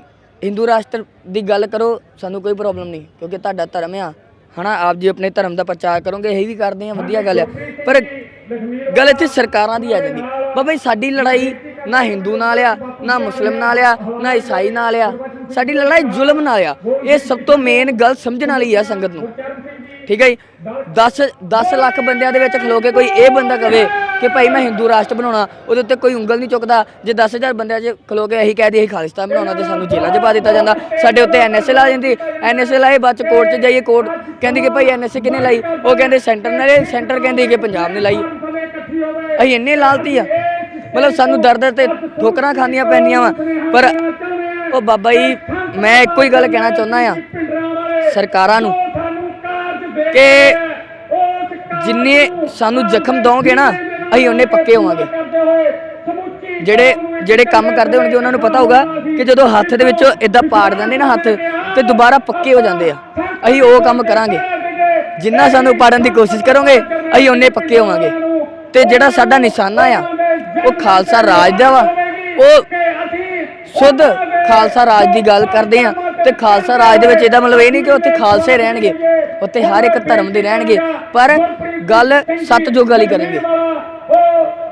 ਹਿੰਦੂ ਰਾਸ਼ਟਰ ਦੀ ਗੱਲ ਕਰੋ ਸਾਨੂੰ ਕੋਈ ਪ੍ਰੋਬਲਮ ਨਹੀਂ ਕਿਉਂਕਿ ਤੁਹਾਡਾ ਧਰਮ ਆ। ਹਨਾ ਆਪ ਜੀ ਆਪਣੇ ਧਰਮ ਦਾ ਪ੍ਰਚਾਰ ਕਰੋਗੇ ਇਹ ਵੀ ਕਰਦੇ ਆ ਵਧੀਆ ਗੱਲ ਆ। ਪਰ ਗੱਲ ਇੱਥੇ ਸਰਕਾਰਾਂ ਦੀ ਆ ਜਾਂਦੀ। ਬਾਬਾ ਜੀ ਸਾਡੀ ਲੜਾਈ ਨਾ ਹਿੰਦੂ ਨਾਲ ਆ ਨਾ ਮੁਸਲਮ ਨਾਲ ਆ ਨਾ ਈਸਾਈ ਨਾਲ ਆ। ਸਾਡੀ ਲੜਾਈ ਜ਼ੁਲਮ ਨਾਲ ਆ। ਇਹ ਸਭ ਤੋਂ ਮੇਨ ਗੱਲ ਸਮਝਣ ਵਾਲੀ ਆ ਸੰਗਤ ਨੂੰ। ਠੀਕ ਹੈ ਜੀ? 10 10 ਲੱਖ ਬੰਦਿਆਂ ਦੇ ਵਿੱਚ ਖਲੋ ਕੇ ਕੋਈ ਇਹ ਬੰਦਾ ਕਵੇ ਕਿ ਭਾਈ ਮੈਂ ਹਿੰਦੂ ਰਾਸ਼ਟਰ ਬਣਾਉਣਾ, ਉਹਦੇ ਉੱਤੇ ਕੋਈ ਉਂਗਲ ਨਹੀਂ ਚੁੱਕਦਾ। ਜੇ 10000 ਬੰਦਿਆਂ 'ਚ ਖਲੋ ਕੇ ਅਸੀਂ ਕਹਿ ਦਈਏ ਅਸੀਂ ਖਾਲਿਸਤਾਨ ਬਣਾਉਣਾ ਤੇ ਸਾਨੂੰ ਜੇਲ੍ਹਾਂ 'ਚ ਪਾ ਦਿੱਤਾ ਜਾਂਦਾ। ਸਾਡੇ ਉੱਤੇ ਐਨਐਸਏ ਲਾ ਜਾਂਦੀ। ਐਨਐਸਏ ਲਾਏ ਬਾਅਦ 'ਚ ਕੋਰਟ 'ਚ ਜਾਈਏ ਕੋਰਟ ਕਹਿੰਦੀ ਕਿ ਭਾਈ ਐਨਐਸਏ ਕਿਹਨੇ ਲਾਈ? ਉਹ ਕਹਿੰਦੇ ਸੈਂਟਰ ਨੇ ਸੈਂਟਰ ਕਹਿੰਦੀ ਕਿ ਪੰਜਾਬ ਨੇ ਲਾਈ। ਅਸੀਂ ਇੰਨੇ ਲਾਲਤੀ ਆ। ਮਤਲਬ ਸਾਨੂੰ ਦਰਦ ਦਰ ਤੇ ਠੋਕਰਾਂ ਖਾਂਦੀਆਂ ਪੈਣੀਆਂ ਵਾ। ਪਰ ਉਹ ਬਾਬਾ ਜੀ, ਮੈਂ ਇੱਕੋ ਹੀ ਗੱਲ ਕਹਿਣਾ ਚਾਹੁੰਦਾ ਆ। ਸਰਕਾਰਾਂ ਨੂੰ ਕਿ ਜਿੰਨੇ ਸਾਨੂੰ ਜ਼ਖਮ ਦੋਗੇ ਨਾ, ਅਸੀਂ ਉਹਨੇ ਪੱਕੇ ਹੋਵਾਂਗੇ। ਜਿਹੜੇ ਜਿਹੜੇ ਕੰਮ ਕਰਦੇ ਹੋਣਗੇ, ਉਹਨਾਂ ਨੂੰ ਪਤਾ ਹੋਊਗਾ ਕਿ ਜਦੋਂ ਹੱਥ ਦੇ ਵਿੱਚੋਂ ਇਦਾਂ ਪਾੜ ਜਾਂਦੇ ਨਾ ਹੱਥ, ਤੇ ਦੁਬਾਰਾ ਪੱਕੇ ਹੋ ਜਾਂਦੇ ਆ। ਅਸੀਂ ਉਹ ਕੰਮ ਕਰਾਂਗੇ। ਜਿੰਨਾ ਸਾਨੂੰ ਪਾੜਨ ਦੀ ਕੋਸ਼ਿਸ਼ ਕਰੋਗੇ, ਅਸੀਂ ਉਹਨੇ ਪੱਕੇ ਹੋਵਾਂਗੇ। ਤੇ ਜਿਹੜਾ ਸਾਡਾ ਨਿਸ਼ਾਨਾ ਆ, ਉਹ ਖਾਲਸਾ ਰਾਜ ਦਾ ਵਾ। ਉਹ ਸ਼ੁੱਧ ਖਾਲਸਾ ਰਾਜ ਦੀ ਗੱਲ ਕਰਦੇ ਆ। ਤੇ ਖਾਲਸਾ ਰਾਜ ਦੇ ਵਿੱਚ ਇਹਦਾ ਮਤਲਬ ਇਹ ਨਹੀਂ ਕਿ ਉੱਥੇ ਖਾਲਸੇ ਰਹਿਣਗੇ ਉੱਥੇ ਹਰ ਇੱਕ ਧਰਮ ਦੇ ਰਹਿਣਗੇ ਪਰ ਗੱਲ ਸਤਜੁਗ ਵਾਲੀ ਕਰਨਗੇ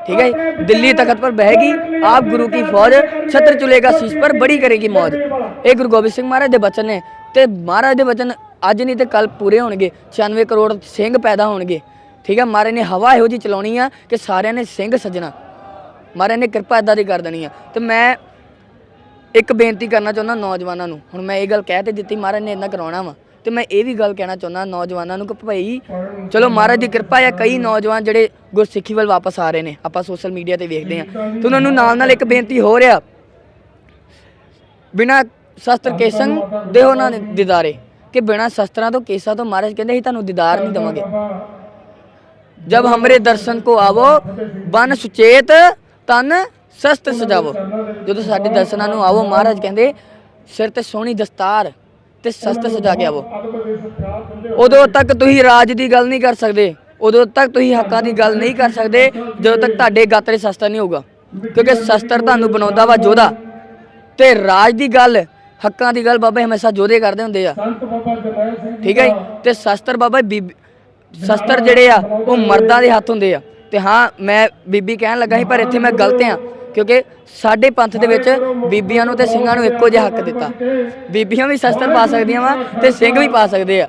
ठीक है दिल्ली तखत पर बहेगी आप गुरु की फौज छत्र चुलेगा शीश पर बड़ी करेगी मौज ਇਹ ਗੁਰੂ ਗੋਬਿੰਦ ਸਿੰਘ ਮਹਾਰਾਜ ਦੇ ਬਚਨ ਨੇ ਤੇ ਮਹਾਰਾਜ ਦੇ ਬਚਨ ਅੱਜ ਨਹੀਂ ਤੇ ਕੱਲ ਪੂਰੇ ਹੋਣਗੇ 96 ਕਰੋੜ ਸਿੰਘ ਪੈਦਾ ਹੋਣਗੇ ਠੀਕ ਹੈ ਮਹਾਰਾਜ ਨੇ ਹਵਾ ਇਹੋ ਜੀ ਚਲਾਉਣੀ ਆ ਕਿ ਸਾਰਿਆਂ ਨੇ ਸਿੰਘ ਸੱਜਣਾ ਮਹਾਰਾਜ ਨੇ ਕਿਰਪਾ ਇਦਾਂ ਦੀ ਕਰ ਦੇਣੀ ਆ ਤੇ ਮੈਂ ਇੱਕ ਬੇਨਤੀ ਕਰਨਾ ਚਾਹੁੰਦਾ ਨੌਜਵਾਨਾਂ ਨੂੰ। ਹੁਣ ਮੈਂ ਇਹ ਗੱਲ ਕਹਿ ਤੇ ਦਿੱਤੀ, ਮਹਾਰਾਜ ਨੇ ਇੰਨਾ ਕਰਾਉਣਾ ਵਾ। ਤੇ ਮੈਂ ਇਹ ਵੀ ਗੱਲ ਕਹਿਣਾ ਚਾਹੁੰਦਾ ਨੌਜਵਾਨਾਂ ਨੂੰ ਕਿ ਭਾਈ, ਚਲੋ ਮਹਾਰਾਜ ਦੀ ਕਿਰਪਾ ਹੈ ਕਈ ਨੌਜਵਾਨ ਜਿਹੜੇ ਗੁਰਸਿੱਖੀ ਵੱਲ ਵਾਪਸ ਆ ਰਹੇ ਨੇ। ਆਪਾਂ ਸੋਸ਼ਲ ਮੀਡੀਆ ਤੇ ਵੇਖਦੇ ਆ ਤੇ ਉਹਨਾਂ ਨੂੰ ਨਾਲ ਨਾਲ ਇੱਕ ਬੇਨਤੀ ਹੋ ਰਿਹਾ। ਬਿਨਾ ਸ਼ਸਤਰ ਕੇਸੰ ਦੇਹੋ ਨਾ ਦਿਦਾਰੇ। ਕਿ ਬਿਨਾ ਸ਼ਸਤਰਾਂ ਤੋਂ, ਕੇਸਾਂ ਤੋਂ ਮਹਾਰਾਜ ਕਹਿੰਦੇ ਅਸੀਂ ਤੁਹਾਨੂੰ ਦੀਦਾਰ ਨਹੀਂ ਦਵਾਂਗੇ। ਜਬ ਹਮਰੇ ਦਰਸ਼ਨ ਕੋ ਆਵੋ, ਬਨ ਸੁਚੇਤ ਤਨ ਸਸਤ ਸਜਾਵੋ। ਜਦੋਂ ਸਾਡੇ ਦਰਸ਼ਨਾਂ ਨੂੰ ਆਵੋ, ਮਹਾਰਾਜ ਕਹਿੰਦੇ, ਸਿਰ ਤੇ ਸੋਹਣੀ ਦਸਤਾਰ ਤੇ ਸਸਤ ਸਜਾ ਕੇ ਆਵੋ। ਉਦੋਂ ਤੱਕ ਤੁਸੀਂ ਰਾਜ ਦੀ ਗੱਲ ਨਹੀਂ ਕਰ ਸਕਦੇ। ਉਦੋਂ ਤੱਕ ਤੁਸੀਂ ਹੱਕਾਂ ਦੀ ਗੱਲ ਨਹੀਂ ਕਰ ਸਕਦੇ, ਜਦੋਂ ਤੱਕ ਤੁਹਾਡੇ ਗਾਤਰੇ ਸਸਤਾ ਨਹੀਂ ਹੋਊਗਾ। ਕਿਉਂਕਿ ਸ਼ਸਤਰ ਤੁਹਾਨੂੰ ਬਣਾਉਂਦਾ ਵਾ ਜੋਧਾ। ਤੇ ਰਾਜ ਦੀ ਗੱਲ, ਹੱਕਾਂ ਦੀ ਗੱਲ ਬਾਬਾ ਹਮੇਸ਼ਾ ਜੋਧੇ ਕਰਦੇ ਹੁੰਦੇ ਆ। ਠੀਕ ਹੈ ਜੀ? ਤੇ ਸ਼ਸਤਰ ਬਾਬਾ ਬੀਬੀ, ਸ਼ਸਤਰ ਜਿਹੜੇ ਆ, ਉਹ ਮਰਦਾਂ ਦੇ ਹੱਥ ਹੁੰਦੇ ਆ। ਤੇ ਹਾਂ, ਮੈਂ ਬੀਬੀ ਕਹਿਣ ਲੱਗਾ ਸੀ, ਪਰ ਇੱਥੇ ਮੈਂ ਗਲਤ ਆ। ਕਿਉਂਕਿ ਸਾਡੇ ਪੰਥ ਦੇ ਵਿੱਚ ਬੀਬੀਆਂ ਨੂੰ ਤੇ ਸਿੰਘਾਂ ਨੂੰ ਇੱਕੋ ਜਿਹਾ ਹੱਕ ਦਿੱਤਾ। ਬੀਬੀਆਂ ਵੀ ਸ਼ਸਤਰ ਪਾ ਸਕਦੀਆਂ ਵਾ ਤੇ ਸਿੰਘ ਵੀ ਪਾ ਸਕਦੇ ਆ।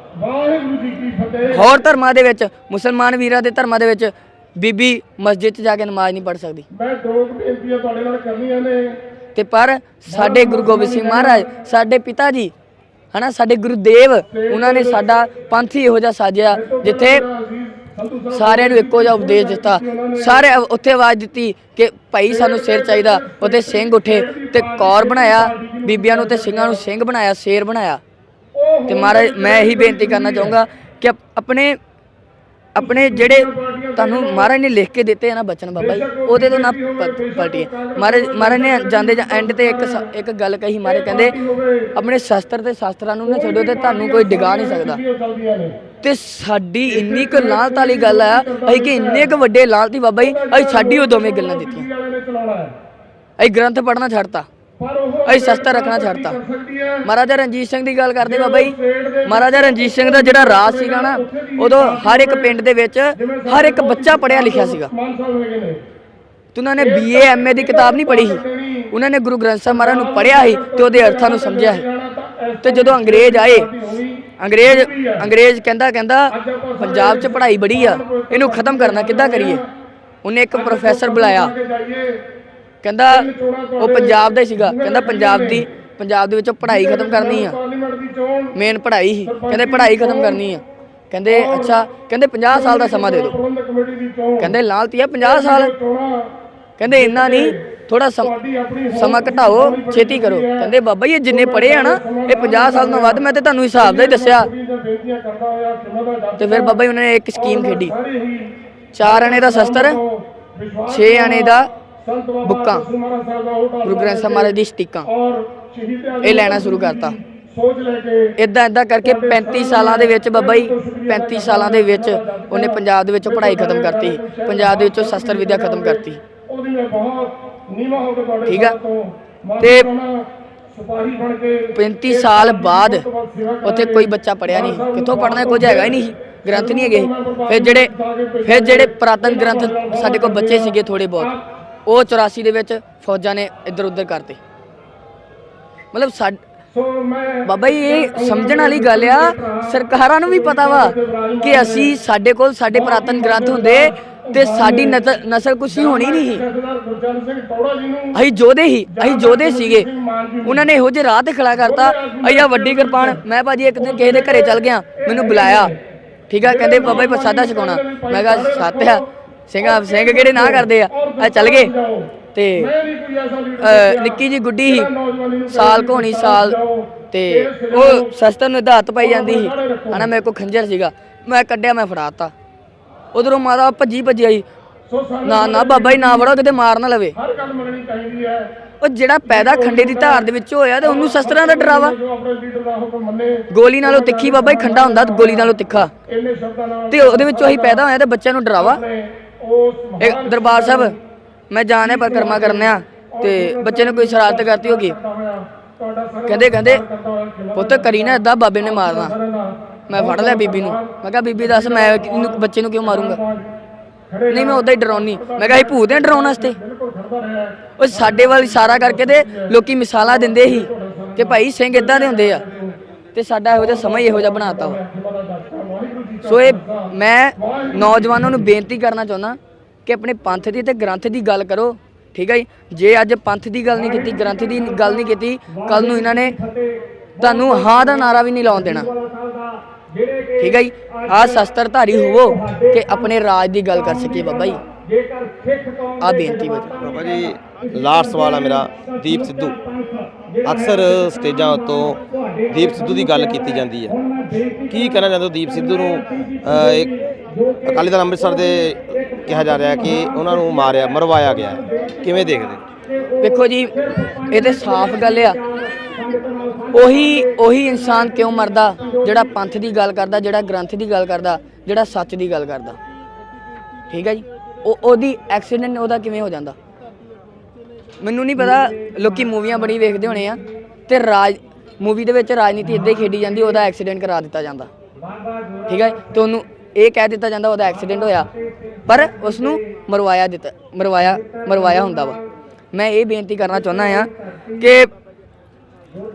ਹੋਰ ਧਰਮਾਂ ਦੇ ਵਿੱਚ ਮੁਸਲਮਾਨ ਵੀਰਾਂ ਦੇ ਧਰਮਾਂ ਦੇ ਵਿੱਚ ਬੀਬੀ ਮਸਜਿਦ 'ਚ ਜਾ ਕੇ ਨਮਾਜ਼ ਨਹੀਂ ਪੜ੍ਹ ਸਕਦੀ। ਮੈਂ ਦੋ ਕੁ ਬੇਨਤੀਆਂ ਤੁਹਾਡੇ ਨਾਲ ਕਰਨੀਆਂ ਨੇ। ਤੇ ਪਰ ਸਾਡੇ ਗੁਰੂ ਗੋਬਿੰਦ ਸਿੰਘ ਮਹਾਰਾਜ ਸਾਡੇ ਪਿਤਾ ਜੀ ਹਨਾ ਸਾਡੇ ਗੁਰੂਦੇਵ ਉਹਨਾਂ ਨੇ ਸਾਡਾ ਪੰਥ ਹੀ ਇਹੋ ਜਿਹਾ ਸਾਜਿਆ ਜਿੱਥੇ ਸਾਰਿਆਂ ਨੂੰ ਇੱਕੋ ਜਿਹਾ ਉਪਦੇਸ਼ ਦਿੱਤਾ। ਸਾਰੇ ਉੱਥੇ ਆਵਾਜ਼ ਦਿੱਤੀ ਕਿ ਭਾਈ ਸਾਨੂੰ ਸਿਰ ਚਾਹੀਦਾ। ਉਹਦੇ ਸਿੰਘ ਉੱਠੇ ਤੇ ਕੌਰ ਬਣਾਇਆ, ਬੀਬੀਆਂ ਨੂੰ ਤੇ ਸਿੰਘਾਂ ਨੂੰ ਸਿੰਘ ਬਣਾਇਆ, ਸ਼ੇਰ ਬਣਾਇਆ। ਤੇ ਮਹਾਰਾਜ, ਮੈਂ ਇਹੀ ਬੇਨਤੀ ਕਰਨਾ ਚਾਹੂੰਗਾ ਕਿ ਆਪਣੇ ਆਪਣੇ ਜਿਹੜੇ ਤੁਹਾਨੂੰ ਮਹਾਰਾਜ ਨੇ ਲਿਖ ਕੇ ਦਿੱਤੇ ਆ ਨਾ ਬਚਨ ਬਾਬਾ ਜੀ, ਉਹਦੇ ਤੋਂ ਨਾ ਪ- ਪਲਟੀਏ ਮਹਾਰਾਜ ਮਹਾਰਾਜ ਨੇ ਜਾਂਦੇ ਜਾਂ ਐਂਡ ਤੇ ਇੱਕ ਸ- ਇੱਕ ਗੱਲ ਕਹੀ, ਮਹਾਰਾਜ ਕਹਿੰਦੇ, ਆਪਣੇ ਸ਼ਸਤਰ ਤੇ ਸ਼ਾਸਤਰਾਂ ਨੂੰ ਨਾ ਛੱਡੋ ਤੇ ਤੁਹਾਨੂੰ ਕੋਈ ਡਿਗਾ ਨਹੀਂ ਸਕਦਾ। ਇਹ ਤੇ ਸਾਡੀ ਇੰਨੀ ਕੁ ਲਾਲਤ ਵਾਲੀ ਗੱਲ ਆ, ਅਸੀਂ ਕਿ ਇੰਨੇ ਕੁ ਵੱਡੇ ਲਾਲਤੀ ਬਾਬਾ ਜੀ, ਅਸੀਂ ਸਾਡੀ ਉਹ ਦੋਵੇਂ ਗੱਲਾਂ ਦਿੱਤੀਆਂ। ਅਸੀਂ ਗ੍ਰੰਥ ਪੜ੍ਹਨਾ ਛੱਡਤਾ। ਅਸੀਂ ਸ਼ਸਤਰ ਰੱਖਣਾ ਛੱਡਤਾ। ਮਹਾਰਾਜਾ ਰਣਜੀਤ ਸਿੰਘ ਦੀ ਗੱਲ ਕਰਦੇ ਬਾਬਾ ਜੀ ਮਹਾਰਾਜਾ ਰਣਜੀਤ ਸਿੰਘ ਦਾ ਜਿਹੜਾ ਰਾਜ ਸੀਗਾ ਨਾ ਉਦੋਂ ਹਰ ਇੱਕ ਪਿੰਡ ਦੇ ਵਿੱਚ ਹਰ ਇੱਕ ਬੱਚਾ ਪੜਿਆ ਲਿਖਿਆ ਸੀਗਾ। ਤੇ ਉਹਨਾਂ ਨੇ ਬੀਏ ਐਮਏ ਦੀ ਕਿਤਾਬ ਨਹੀਂ ਪੜ੍ਹੀ ਸੀ। ਉਹਨਾਂ ਨੇ ਗੁਰੂ ਗ੍ਰੰਥ ਸਾਹਿਬ ਮਹਾਰਾਜ ਨੂੰ ਪੜ੍ਹਿਆ ਸੀ ਤੇ ਉਹਦੇ ਅਰਥਾਂ ਨੂੰ ਸਮਝਿਆ ਸੀ। ਤਾਂ ਜਦੋਂ ਅੰਗਰੇਜ਼ ਆਏ ਅੰਗਰੇਜ਼ ਅੰਗਰੇਜ਼ ਕਹਿੰਦਾ ਕਹਿੰਦਾ ਪੰਜਾਬ 'ਚ ਪੜ੍ਹਾਈ ਬੜੀ ਆ ਇਹਨੂੰ ਖਤਮ ਕਰਨਾ ਕਿੱਦਾਂ ਕਰੀਏ? ਉਹਨੇ ਇੱਕ ਪ੍ਰੋਫੈਸਰ ਬੁਲਾਇਆ। ਕਹਿੰਦਾ ਉਹ ਪੰਜਾਬ ਦਾ ਹੀ ਸੀਗਾ। ਕਹਿੰਦਾ ਪੰਜਾਬ ਦੀ ਪੰਜਾਬ ਦੇ ਵਿੱਚੋਂ ਪੜ੍ਹਾਈ ਖਤਮ ਕਰਨੀ ਆ। ਮੇਨ ਪੜ੍ਹਾਈ ਹੀ। ਕਹਿੰਦੇ ਪੜ੍ਹਾਈ ਖਤਮ ਕਰਨੀ ਆ। ਕਹਿੰਦੇ ਅੱਛਾ ਕਹਿੰਦੇ 50 ਸਾਲ ਦਾ ਸਮਾਂ ਦੇ ਦਿਓ। ਕਹਿੰਦੇ ਲਾਲਤੀ ਆ 50 ਸਾਲ। ਕਹਿੰਦੇ ਇੰਨਾ ਨਹੀਂ ਥੋੜਾ ਸਮਾਂ ਘਟਾਓ ਛੇਤੀ ਕਰੋ। ਕਹਿੰਦੇ ਬਾਬਾ ਜੀ ਇਹ ਜਿੰਨੇ ਪੜ੍ਹੇ ਆ ਨਾ ਇਹ 50 ਸਾਲ ਤੋਂ ਵੱਧ ਮੈਂ ਤੇ ਤੁਹਾਨੂੰ ਹਿਸਾਬ ਦਾ ਹੀ ਦੱਸਿਆ। ਤੇ ਫਿਰ ਬਾਬਾ ਜੀ ਉਹਨਾਂ ਨੇ ਇੱਕ ਸਕੀਮ ਖੇਡੀ। ਚਾਰ ਆਣੇ ਦਾ ਸ਼ਸਤਰ 6 ਆਣੇ ਦਾ ਬੁੱਕਾਂ। ਗੁਰੂ ਗ੍ਰੰਥ ਸਾਹਿਬ ਮਹਾਰਾਜ ਦੀ ਸਟਿਕਾਂ। ਇਹ ਲੈਣਾ ਸ਼ੁਰੂ ਕਰਤਾ। ਸੋਚ ਲੈ ਕੇ ਇਦਾਂ ਇਦਾਂ ਕਰਕੇ 35 ਸਾਲਾਂ ਦੇ ਵਿੱਚ ਬਾਬਾ ਜੀ 35 ਸਾਲਾਂ ਦੇ ਵਿੱਚ ਉਹਨੇ ਪੰਜਾਬ ਦੇ ਵਿੱਚੋਂ ਪੜ੍ਹਾਈ ਖਤਮ ਕਰਤੀ। ਪੰਜਾਬ ਦੇ ਵਿੱਚੋਂ ਸ਼ਸਤਰ ਵਿਦਿਆ ਖਤਮ ਕਰਤੀ। ਠੀਕ ਆ। ਤੋਂ ਮਾਫ਼ੀ ਤੇ ਚਾਹੁੰਦਾ। ਸਿਪਾਹੀ ਬਣ ਕੇ 35 ਸਾਲ ਬਾਅਦ ਉੱਥੇ ਕੋਈ ਬੱਚਾ ਪੜਿਆ ਨਹੀਂ। ਕਿੱਥੋਂ ਪੜਨਾ ਕੁਝ ਹੈਗਾ ਹੀ ਨਹੀਂ। ਗ੍ਰੰਥ ਨਹੀਂ ਹੈਗੇ। ਫਿਰ ਜਿਹੜੇ ਫਿਰ ਜਿਹੜੇ ਪ੍ਰਾਤਨ ਗ੍ਰੰਥ ਸਾਡੇ ਕੋਲ ਬੱਚੇ ਸੀਗੇ ਥੋੜੇ ਬਹੁਤ। ਉਹ 84 ਦੇ ਵਿੱਚ ਫੌਜਾਂ ਨੇ ਇੱਧਰ ਉੱਧਰ ਕਰਤੇ। ਮਤਲਬ ਸਾਡ ਬਾਬਾ ਜੀ ਇਹ ਸਮਝਣ ਵਾਲੀ ਗੱਲ ਆ ਸਰਕਾਰਾਂ ਨੂੰ ਵੀ ਪਤਾ ਵਾ ਕਿ ਅਸੀਂ ਸਾਡੇ ਕੋਲ ਸਾਡੇ ਪੁਰਾਤਨ ਗ੍ਰੰਥ ਹੁੰਦੇ ਤੇ ਸਾਡੀ ਨਸਲ ਕੁਛ ਹੀ ਹੋਣੀ ਨਹੀਂ ਅਸੀਂ ਜੋਧੇ ਹੀ ਅਸੀਂ ਜੋਧੇ ਸੀਗੇ। ਉਹਨਾਂ ਨੇ ਇਹੋ ਜਿਹੇ ਰਾਹ ਤੇ ਖੜਾ ਕਰਤਾ ਅਸੀਂ ਆਹ ਵੱਡੀ ਕਿਰਪਾਨ ਮੈਂ ਭਾਜੀ ਇੱਕ ਦਿਨ ਕਿਸੇ ਦੇ ਘਰੇ ਚੱਲ ਗਿਆ ਮੈਨੂੰ ਬੁਲਾਇਆ। ਠੀਕ ਆ ਕਹਿੰਦੇ ਬਾਬਾ ਜੀ ਪ੍ਰਸਾਦਾ ਛਕਾਉਣਾ। ਮੈਂ ਕਿਹਾ ਸੱਤ ਆ। ਸਿੰਘਾ ਸਿੰਘ ਕਿਹੜੇ ਨਾ ਕਰਦੇ ਆ? ਆ ਚੱਲ ਗਏ। ਤੇ ਨਿੱਕੀ ਜੀ ਗੁੱਡੀ ਸੀ। ਸਾਲ ਕੋਣੀ ਸਾਲ ਤੇ ਉਹ ਸ਼ਸਤਰ ਨੂੰ ਹਦਾਤ ਪਾਈ ਜਾਂਦੀ ਸੀ। ਹਨਾ, ਮੇਰੇ ਕੋਲ ਖੰਜਰ ਸੀਗਾ। ਮੈਂ ਕੱਢਿਆ, ਮੈਂ ਫੜਾਤਾ ਉਧਰੋਂ ਮਾਤਾ ਭੱਜੀ ਭੱਜੀ ਆਈ। ਨਾ ਨਾ ਬਾਬਾ ਜੀ, ਨਾ ਵੜੋ, ਕਿਤੇ ਮਾਰ ਨਾ ਲਵੇ। ਹਰ ਗੱਲ ਮੰਨਣੀ ਚਾਹੀਦੀ ਹੈ ਉਹ ਜਿਹੜਾ ਪੈਦਾ ਖੰਡੇ ਦੀ ਧਾਰ ਦੇ ਵਿੱਚ ਹੋਇਆ ਤੇ ਉਹਨੂੰ ਸ਼ਸਤਰਾਂ ਦਾ ਡਰਾਵਾ। ਗੋਲੀ ਨਾਲੋਂ ਤਿੱਖੀ ਬਾਬਾ ਜੀ, ਖੰਡਾ ਹੁੰਦਾ ਗੋਲੀ ਨਾਲੋਂ ਤਿੱਖਾ। ਤੇ ਉਹਦੇ ਵਿੱਚੋਂ ਅਸੀਂ ਪੈਦਾ ਹੋਇਆ ਤੇ ਬੱਚਿਆਂ ਨੂੰ ਡਰਾਵਾ। ਇਹ ਦਰਬਾਰ ਸਾਹਿਬ ਮੈਂ ਜਾਣੇ ਪਰ ਕਰਮਾ ਕਰਨਿਆ ਤੇ ਬੱਚੇ ਨੇ ਕੋਈ ਸ਼ਰਾਰਤ ਕਰਤੀ ਹੋਗੀ। ਸਾਰਾ ਕਹਿੰਦੇ ਕਹਿੰਦੇ ਪੁੱਤ ਕਰੀ ਨਾ ਏਦਾਂ ਬਾਬੇ ਨੇ ਮਾਰਨਾ। ਮੈਂ ਫੜ ਲਿਆ ਬੀਬੀ ਨੂੰ। ਮੈਂ ਕਿਹਾ ਬੀਬੀ ਦੱਸ ਮੈਂ ਇਹਨੂੰ ਬੱਚੇ ਨੂੰ ਕਿਉਂ ਮਾਰੂੰਗਾ? ਨਹੀਂ ਮੈਂ ਉਦਾਂ ਹੀ ਡਰਾਉਣੀ। ਮੈਂ ਕਿਹਾ ਇਹ ਭੂਤ ਹੈ ਡਰਾਉਣ ਵਾਸਤੇ ਉਹ ਸਾਡੇ ਵੱਲ ਇਸ਼ਾਰਾ ਕਰਕੇ ਤੇ ਲੋਕੀ ਮਿਸਾਲਾਂ ਦਿੰਦੇ ਸੀ ਕਿ ਭਾਈ ਸਿੰਘ ਇਦਾਂ ਦੇ ਹੁੰਦੇ ਆ। ਤੇ ਸਾਡਾ ਇਹੋ ਜਿਹਾ ਸਮਾਂ ਹੀ ਇਹੋ ਜਿਹਾ ਬਣਾਤਾ ਜੀ ਸੋ ਇਹ ਮੈਂ ਨੌਜਵਾਨਾਂ ਨੂੰ ਬੇਨਤੀ ਕਰਨਾ ਚਾਹੁੰਦਾ ਕਿ ਆਪਣੇ ਪੰਥ ਦੀ ਤੇ ਗ੍ਰੰਥ ਦੀ ਗੱਲ ਕਰੋ, ਠੀਕ ਹੈ ਜੀ? ਜੇ ਅੱਜ ਪੰਥ ਦੀ ਗੱਲ ਨਹੀਂ ਕੀਤੀ, ਗ੍ਰੰਥ ਦੀ ਗੱਲ ਨਹੀਂ ਕੀਤੀ ਕੱਲ ਨੂੰ ਇਹਨਾਂ ਨੇ ਤੁਹਾਨੂੰ ਹਾਂ ਦਾ ਨਾਰਾ ਵੀ ਨਹੀਂ ਲਾਉਣ ਦੇਣਾ। ਠੀਕ ਹੈ ਜੀ? ਆਹ ਸ਼ਸਤਰ ਧਾਰੀ ਹੋਵੋ ਕਿ ਆਪਣੇ ਰਾਜ ਦੀ ਗੱਲ ਕਰ ਸਕੀਏ ਬਾਬਾ ਜੀ। ਜੇਕਰ ਆ ਬੇਨਤੀ ਬਾਬਾ ਜੀ ਲਾਸਟ ਸਵਾਲ ਆ ਮੇਰਾ, ਦੀਪ ਸਿੱਧੂ। ਅਕਸਰ ਸਟੇਜਾਂ ਉੱਤੋਂ ਦੀਪ ਸਿੱਧੂ ਦੀ ਗੱਲ ਕੀਤੀ ਜਾਂਦੀ ਹੈ। ਕੀ ਕਹਿਣਾ ਚਾਹੁੰਦੇ ਹੋ ਦੀਪ ਸਿੱਧੂ ਨੂੰ? ਇੱਕ ਅਕਾਲੀ ਦਲ ਅੰਮ੍ਰਿਤਸਰ ਦੇ ਕਿਹਾ ਜਾ ਰਿਹਾ ਕਿ ਉਹਨਾਂ ਨੂੰ ਮਾਰਿਆ, ਮਰਵਾਇਆ ਗਿਆ ਕਿਵੇਂ ਦੇਖਦੇ ਵੇਖੋ ਜੀ, ਇਹ ਤੇ ਸਾਫ਼ ਗੱਲ ਆ। ਉਹੀ ਉਹੀ ਇਨਸਾਨ ਕਿਉਂ ਮਰਦਾ? ਜਿਹੜਾ ਪੰਥ ਦੀ ਗੱਲ ਕਰਦਾ, ਜਿਹੜਾ ਗ੍ਰੰਥ ਦੀ ਗੱਲ ਕਰਦਾ, ਜਿਹੜਾ ਸੱਚ ਦੀ ਗੱਲ ਕਰਦਾ। ਠੀਕ ਹੈ ਜੀ? ਉਹ, ਉਹਦੀ ਐਕਸੀਡੈਂਟ ਉਹਦਾ ਕਿਵੇਂ ਹੋ ਜਾਂਦਾ? ਮੈਨੂੰ ਨਹੀਂ ਪਤਾ, ਲੋਕੀ ਮੂਵੀਆਂ ਬੜੀ ਵੇਖਦੇ ਹੋਣੇ ਆ ਤੇ ਰਾਜ, ਮੂਵੀ ਦੇ ਵਿੱਚ ਰਾਜਨੀਤੀ ਇਦਾਂ ਹੀ ਖੇਡੀ ਜਾਂਦੀ, ਉਹਦਾ ਐਕਸੀਡੈਂਟ ਕਰਾ ਦਿੱਤਾ ਜਾਂਦਾ। ਠੀਕ ਹੈ ਤੇ ਉਹਨੂੰ ਇਹ ਕਹਿ ਦਿੱਤਾ ਜਾਂਦਾ, ਉਹਦਾ ਐਕਸੀਡੈਂਟ ਹੋਇਆ, ਪਰ ਉਸ ਨੂੰ ਮਰਵਾਇਆ ਦਿੱਤਾ, ਮਰਵਾਇਆ ਮਰਵਾਇਆ ਹੁੰਦਾ ਵਾ। ਮੈਂ ਇਹ ਬੇਨਤੀ ਕਰਨਾ ਚਾਹੁੰਦਾ ਆ ਕਿ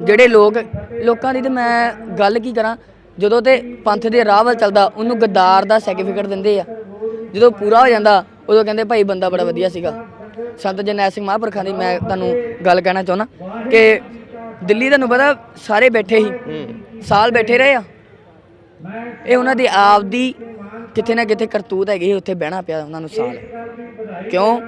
ਜਿਹੜੇ ਲੋਕ, ਲੋਕਾਂ ਦੀ ਤੇ ਮੈਂ ਗੱਲ ਕੀ ਕਰਾਂ, ਜਦੋਂ ਤੇ ਪੰਥ ਦੇ ਰਾਹ ਵੱਲ ਚੱਲਦਾ, ਉਹਨੂੰ ਗੱਦਾਰ ਦਾ ਸਰਟੀਫਿਕੇਟ ਦਿੰਦੇ ਆ। ਜਦੋਂ ਪੂਰਾ ਹੋ ਜਾਂਦਾ, ਉਦੋਂ ਕਹਿੰਦੇ ਭਾਈ ਬੰਦਾ ਬੜਾ ਵਧੀਆ ਸੀਗਾ। ਸੰਤ ਜਰਨੈਲ ਸਿੰਘ ਮਹਾਂਪੁਰਖਾਂ ਦੀ ਮੈਂ ਤੁਹਾਨੂੰ ਗੱਲ ਕਹਿਣਾ ਚਾਹੁੰਦਾ ਕਿ ਦਿੱਲੀ ਤੁਹਾਨੂੰ ਪਤਾ ਸਾਰੇ ਬੈਠੇ ਸੀ ਸਾਲ ਬੈਠੇ ਰਹੇ ਆ। ਇਹ ਉਹਨਾਂ ਦੀ ਆਪ ਦੀ ਕਿਤੇ ਨਾ ਕਿਤੇ ਕਰਤੂਤ ਹੈਗੀ ਉੱਥੇ ਬਹਿਣਾ ਪਿਆ ਉਹਨਾਂ ਨੂੰ ਸਾਲ। ਕਿਉਂ?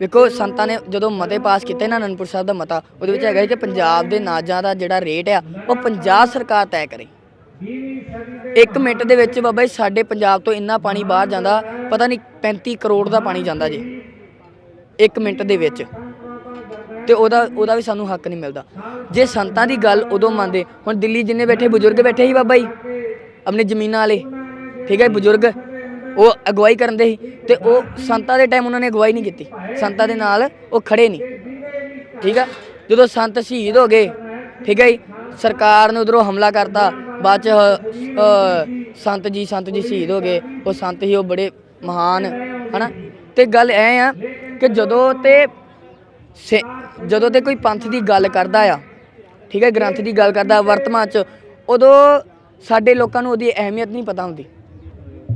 ਵੇਖੋ ਸੰਤਾਂ ਨੇ ਜਦੋਂ ਮਤੇ ਪਾਸ ਕੀਤੇ ਨਾ ਅਨੰਦਪੁਰ ਸਾਹਿਬ ਦਾ ਮਤਾ ਉਹਦੇ ਵਿੱਚ ਹੈਗਾ ਕਿ ਪੰਜਾਬ ਦੇ ਨਾਜਾਂ ਦਾ ਜਿਹੜਾ ਰੇਟ ਆ ਉਹ ਪੰਜਾਬ ਸਰਕਾਰ ਤੈਅ ਕਰੇ। ਇੱਕ ਮਿੰਟ ਦੇ ਵਿੱਚ ਬਾਬਾ ਜੀ, ਸਾਡੇ ਪੰਜਾਬ ਤੋਂ ਇੰਨਾ ਪਾਣੀ ਬਾਹਰ ਜਾਂਦਾ, ਪਤਾ ਨਹੀਂ 35 ਕਰੋੜ ਦਾ ਪਾਣੀ ਜਾਂਦਾ ਜੀ। ਇੱਕ ਮਿੰਟ ਦੇ ਵਿੱਚ। ਤੇ ਉਹਦਾ ਉਹਦਾ ਵੀ ਸਾਨੂੰ ਹੱਕ ਨਹੀਂ ਮਿਲਦਾ। ਜੇ ਸੰਤਾਂ ਦੀ ਗੱਲ ਉਦੋਂ ਮੰਨਦੇ, ਹੁਣ ਦਿੱਲੀ ਜਿੰਨੇ ਬੈਠੇ, ਬਜ਼ੁਰਗ ਬੈਠੇ ਸੀ ਬਾਬਾ ਜੀ, ਆਪਣੇ ਜ਼ਮੀਨਾਂ ਵਾਲੇ। ਠੀਕ ਹੈ ਬਜ਼ੁਰਗ, ਉਹ ਅਗਵਾਈ ਕਰਨ ਦੇ ਸੀ। ਤੇ ਉਹ ਸੰਤਾਂ ਦੇ ਟਾਈਮ ਉਹਨਾਂ ਨੇ ਅਗਵਾਈ ਨਹੀਂ ਕੀਤੀ। ਸੰਤਾਂ ਦੇ ਨਾਲ ਉਹ ਖੜੇ ਨਹੀਂ। ਠੀਕ ਆ? ਜਦੋਂ ਸੰਤ ਸ਼ਹੀਦ ਹੋ ਗਏ, ਠੀਕ ਹੈ ਜੀ, ਸਰਕਾਰ ਨੇ ਉਧਰੋਂ ਹਮਲਾ ਕਰਤਾ। ਬਾਅਦ ਚ ਅਹ, ਸੰਤ ਜੀ ਸੰਤ ਜੀ ਸ਼ਹੀਦ ਹੋ ਗਏ। ਉਹ ਸੰਤ ਹੀ ਉਹ ਬੜੇ ਮਹਾਨ ਹਨਾ? ਤੇ ਗੱਲ ਐ ਆ ਕਿ ਜਦੋਂ ਤੇ ਸੇ- ਜਦੋਂ ਤੇ ਕੋਈ ਪੰਥ ਦੀ ਗੱਲ ਕਰਦਾ ਆ ਠੀਕ ਹੈ ਗ੍ਰੰਥ ਦੀ ਗੱਲ ਕਰਦਾ ਵਰਤਮਾਨ ਚ ਉਦੋਂ ਸਾਡੇ ਲੋਕਾਂ ਨੂੰ ਉਹਦੀ ਅਹਿਮੀਅਤ ਨਹੀਂ ਪਤਾ ਹੁੰਦੀ।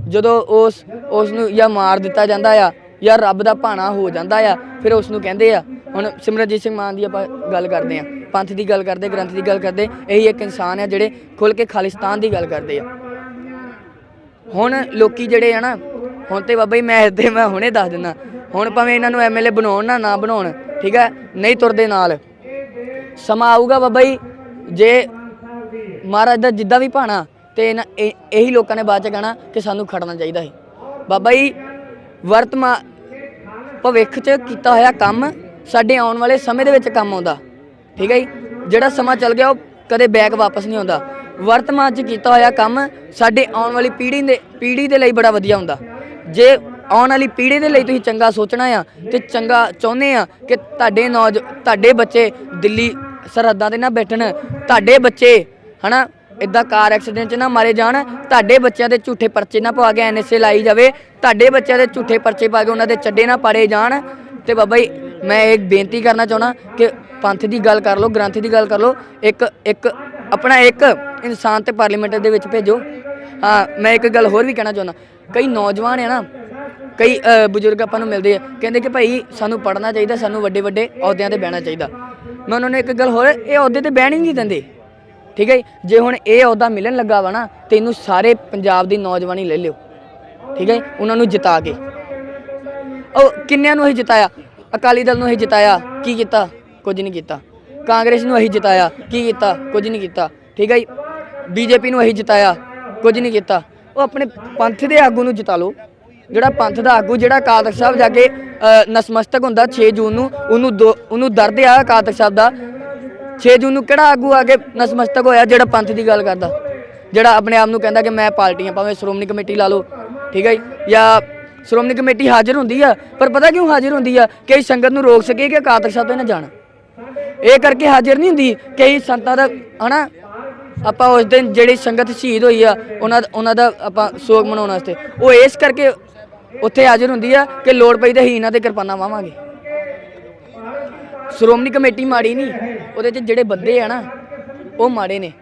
ਜਦੋਂ ਉਸ ਉਸ ਨੂੰ ਜਾਂ ਮਾਰ ਦਿੱਤਾ ਜਾਂਦਾ ਆ ਜਾਂ ਰੱਬ ਦਾ ਭਾਣਾ ਹੋ ਜਾਂਦਾ ਆ ਫਿਰ ਉਸ ਨੂੰ ਕਹਿੰਦੇ ਆ ਹੁਣ ਸਿਮਰਨਜੀਤ ਸਿੰਘ ਮਾਨ ਦੀ ਆਪਾਂ ਗੱਲ ਕਰਦੇ ਆ ਪੰਥ ਦੀ ਗੱਲ ਕਰਦੇ, ਗ੍ਰੰਥ ਦੀ ਗੱਲ ਕਰਦੇ, ਇਹੀ ਇੱਕ ਇਨਸਾਨ ਆ ਜਿਹੜੇ ਖੁੱਲ ਕੇ ਖਾਲਿਸਤਾਨ ਦੀ ਗੱਲ ਕਰਦੇ ਆ। ਹੁਣ ਲੋਕੀ ਜਿਹੜੇ ਆ ਨਾ, ਹੁਣ ਤੇ ਬਾਬਾ ਜੀ ਮੈਂ ਤੇ ਮੈਂ ਹੁਣੇ ਦੱਸ ਦਿੰਦਾ। ਹੁਣ ਭਾਵੇਂ ਇਹਨਾਂ ਨੂੰ ਐਮਐਲਏ ਬਣਾਉਣ ਨਾ ਨਾ ਬਣਾਉਣ, ਠੀਕ ਹੈ? ਨਹੀਂ ਤੁਰਦੇ ਨਾਲ। ਸਮਾਂ ਆਊਗਾ ਬਾਬਾ ਜੀ, ਜੇ ਮਹਾਰਾਜ ਦਾ ਜਿੱਦਾਂ ਵੀ ਭਾਣਾ, ਤੇ ਇਹਨਾਂ- ਇਹ- ਇਹੀ ਲੋਕਾਂ ਨੇ ਬਾਅਦ ਚ ਕਹਿਣਾ ਕਿ ਸਾਨੂੰ ਖੜਨਾ ਚਾਹੀਦਾ ਸੀ। ਬਾਬਾ ਜੀ, ਵਰਤਮਾਨ ਭਵਿੱਖ ਚ ਕੀਤਾ ਹੋਇਆ ਕੰਮ ਸਾਡੇ ਆਉਣ ਵਾਲੇ ਸਮੇਂ ਦੇ ਵਿੱਚ ਕੰਮ ਆਉਂਦਾ। ਠੀਕ ਹੈ ਜੀ? ਜਿਹੜਾ ਸਮਾਂ ਚੱਲ ਗਿਆ ਉਹ ਕਦੇ ਬੈਕ ਵਾਪਸ ਨਹੀਂ ਆਉਂਦਾ। ਵਰਤਮਾਨ ਚ ਕੀਤਾ ਹੋਇਆ ਕੰਮ ਸਾਡੇ ਆਉਣ ਵਾਲੀ ਪੀੜ੍ਹੀ ਦੇ ਪੀੜ੍ਹੀ ਦੇ ਲਈ ਬੜਾ ਵਧੀਆ ਹੁੰਦਾ। ਜੇ ਆਉਣ ਵਾਲੀ ਪੀੜ੍ਹੀ ਦੇ ਲਈ ਤੁਸੀਂ ਚੰਗਾ ਸੋਚਣਾ ਆ ਤੇ ਚੰਗਾ ਚਾਹੁੰਦੇ ਆ ਕਿ ਤੁਹਾਡੇ ਨੌਜ ਤੁਹਾਡੇ ਬੱਚੇ ਦਿੱਲੀ ਸਰਹੱਦਾਂ ਤੇ ਨਾ ਬੈਠਣ, ਤੁਹਾਡੇ ਬੱਚੇ, ਹਨਾ ਇਦਾਂ ਕਾਰ ਐਕਸੀਡੈਂਟ 'ਚ ਨਾ ਮਾਰੇ ਜਾਣ, ਤੁਹਾਡੇ ਬੱਚਿਆਂ ਦੇ ਝੂਠੇ ਪਰਚੇ ਨਾ ਪਵਾ ਕੇ ਐਨਐਸਏ ਲਾਈ ਜਾਵੇ, ਤੁਹਾਡੇ ਬੱਚਿਆਂ ਦੇ ਝੂਠੇ ਪਰਚੇ ਪਾ ਕੇ ਉਹਨਾਂ ਦੇ ਚੱਡੇ ਨਾ ਪਾੜੇ ਜਾਣ ਤੇ ਬਾਬਾ ਜੀ ਮੈਂ ਇੱਕ ਬੇਨਤੀ ਕਰਨਾ ਚਾਹਣਾ ਕਿ ਪੰਥ ਦੀ ਗੱਲ ਕਰ ਲਓ, ਗ੍ਰੰਥ ਦੀ ਗੱਲ ਕਰ ਲਓ, ਇੱਕ ਇੱਕ, ਆਪਣਾ ਇੱਕ ਇਨਸਾਨ ਤੇ ਪਾਰਲੀਮੈਂਟ ਦੇ ਵਿੱਚ ਭੇਜੋ। ਹਾਂ, ਮੈਂ ਇੱਕ ਗੱਲ ਹੋਰ ਵੀ ਕਹਿਣਾ ਚਾਹੁੰਦਾ। ਕਈ ਨੌਜਵਾਨ ਆ ਨਾ, ਕਈ ਬਜ਼ੁਰਗ ਆਪਾਂ ਨੂੰ ਮਿਲਦੇ ਆ, ਕਹਿੰਦੇ ਕਿ ਭਾਈ ਸਾਨੂੰ ਪੜ੍ਹਨਾ ਚਾਹੀਦਾ, ਸਾਨੂੰ ਵੱਡੇ ਵੱਡੇ ਅਹੁਦਿਆਂ ਤੇ ਬਹਿਣਾ ਚਾਹੀਦਾ। ਮੈਂ ਉਹਨਾਂ ਨੂੰ ਇੱਕ ਗੱਲ ਹੋਰ, ਇਹ ਅਹੁਦੇ ਤੇ ਬਹਿਣ ਹੀ ਨਹੀਂ ਦਿੰਦੇ। ਠੀਕ ਹੈ ਜੀ? ਜੇ ਹੁਣ ਇਹ ਅਹੁਦਾ ਮਿਲਣ ਲੱਗਾ ਵਾ ਨਾ, ਤੇ ਇਹਨੂੰ ਸਾਰੇ ਪੰਜਾਬ ਦੀ ਨੌਜਵਾਨੀ ਲੈ ਲਿਓ। ਠੀਕ ਹੈ ਜੀ? ਉਹਨਾਂ ਨੂੰ ਜਿਤਾ ਕੇ। ਉਹ ਕਿੰਨਿਆਂ ਨੂੰ ਅਸੀਂ ਜਿਤਾਇਆ? ਅਕਾਲੀ ਦਲ ਨੂੰ ਅਸੀਂ ਜਿਤਾਇਆ ਕੀ ਕੀਤਾ? ਕੁਝ ਨਹੀਂ ਕੀਤਾ। ਕਾਂਗਰਸ ਨੂੰ ਅਸੀਂ ਜਿਤਾਇਆ ਕੀ ਕੀਤਾ? ਕੁਝ ਨਹੀਂ ਕੀਤਾ। ਠੀਕ ਹੈ ਜੀ? ਬੀਜੇਪੀ ਨੂੰ ਅਸੀਂ ਜਿਤਾਇਆ ਕੁਝ ਨਹੀਂ ਕੀਤਾ। ਉਹ ਆਪਣੇ ਪੰਥ ਦੇ ਆਗੂ ਨੂੰ ਜਿਤਾ ਲਓ। ਜਿਹੜਾ ਪੰਥ ਦਾ ਆਗੂ ਜਿਹੜਾ ਅਕਾਲ ਤਖਤ ਸਾਹਿਬ ਜਾ ਕੇ ਅ, ਨਸਮਸਤਕ ਹੁੰਦਾ 6 ਜੂਨ ਨੂੰ ਉਹਨੂੰ ਦੋ- ਉਹਨੂੰ ਦਰਦ ਆ ਅਕਾਲ ਤਖਤ ਸਾਹਿਬ ਦਾ। 6 ਜੂਨ ਨੂੰ ਕਿਹੜਾ ਆਗੂ ਆ ਕੇ ਨਸਮਸਤਕ ਹੋਇਆ ਜਿਹੜਾ ਪੰਥ ਦੀ ਗੱਲ ਕਰਦਾ? ਜਿਹੜਾ ਆਪਣੇ ਆਪ ਨੂੰ ਕਹਿੰਦਾ ਕਿ ਮੈਂ ਪਾਰਟੀਆਂ ਭਾਵੇਂ ਸ਼੍ਰੋਮਣੀ ਕਮੇਟੀ ਲਾ ਲਓ। ਠੀਕ ਹੈ ਜੀ? ਜਾਂ ਸ਼੍ਰੋਮਣੀ ਕਮੇਟੀ ਹਾਜ਼ਰ ਹੁੰਦੀ ਆ, ਪਰ ਪਤਾ ਕਿਉਂ ਹਾਜ਼ਰ ਹੁੰਦੀ ਆ? ਕਿ ਸੰਗਤ ਨੂੰ ਰੋਕ ਸਕੇ ਕਿ ਅਕਾਲ ਸਾਹਿਬ ਤੋਂ ਨਾ ਜਾਣਾ। ਇਹ ਕਰਕੇ ਹਾਜ਼ਰ ਨਹੀਂ ਹੁੰਦੀ ਕਈ ਸੰਤਾਂ ਦਾ, ਹਨਾ? ਆਪਾਂ ਉਸ ਦਿਨ ਜਿਹੜੀ ਸੰਗਤ ਸ਼ਹੀਦ ਹੋਈ ਆ, ਉਹਨਾਂ ਉਹਨਾਂ ਦਾ ਆਪਾਂ ਸੋਗ ਮਨਾਉਣ ਵਾਸਤੇ। ਉਹ ਇਸ ਕਰਕੇ ਉੱਥੇ ਹਾਜ਼ਰ ਹੁੰਦੀ ਆ ਕਿ ਲੋੜ ਪਈ ਤਾਂ ਹੀ ਇਹਨਾਂ ਤੇ ਕਿਰਪਾਨਾਂ ਵਾਵਾਂਗੇ ਸ਼੍ਰੋਮਣੀ ਕਮੇਟੀ ਮਾੜੀ ਨਹੀਂ, ਉਹਦੇ 'ਚ ਜਿਹੜੇ ਬੰਦੇ ਆ ਨਾ, ਉਹ ਮਾੜੇ ਨੇ।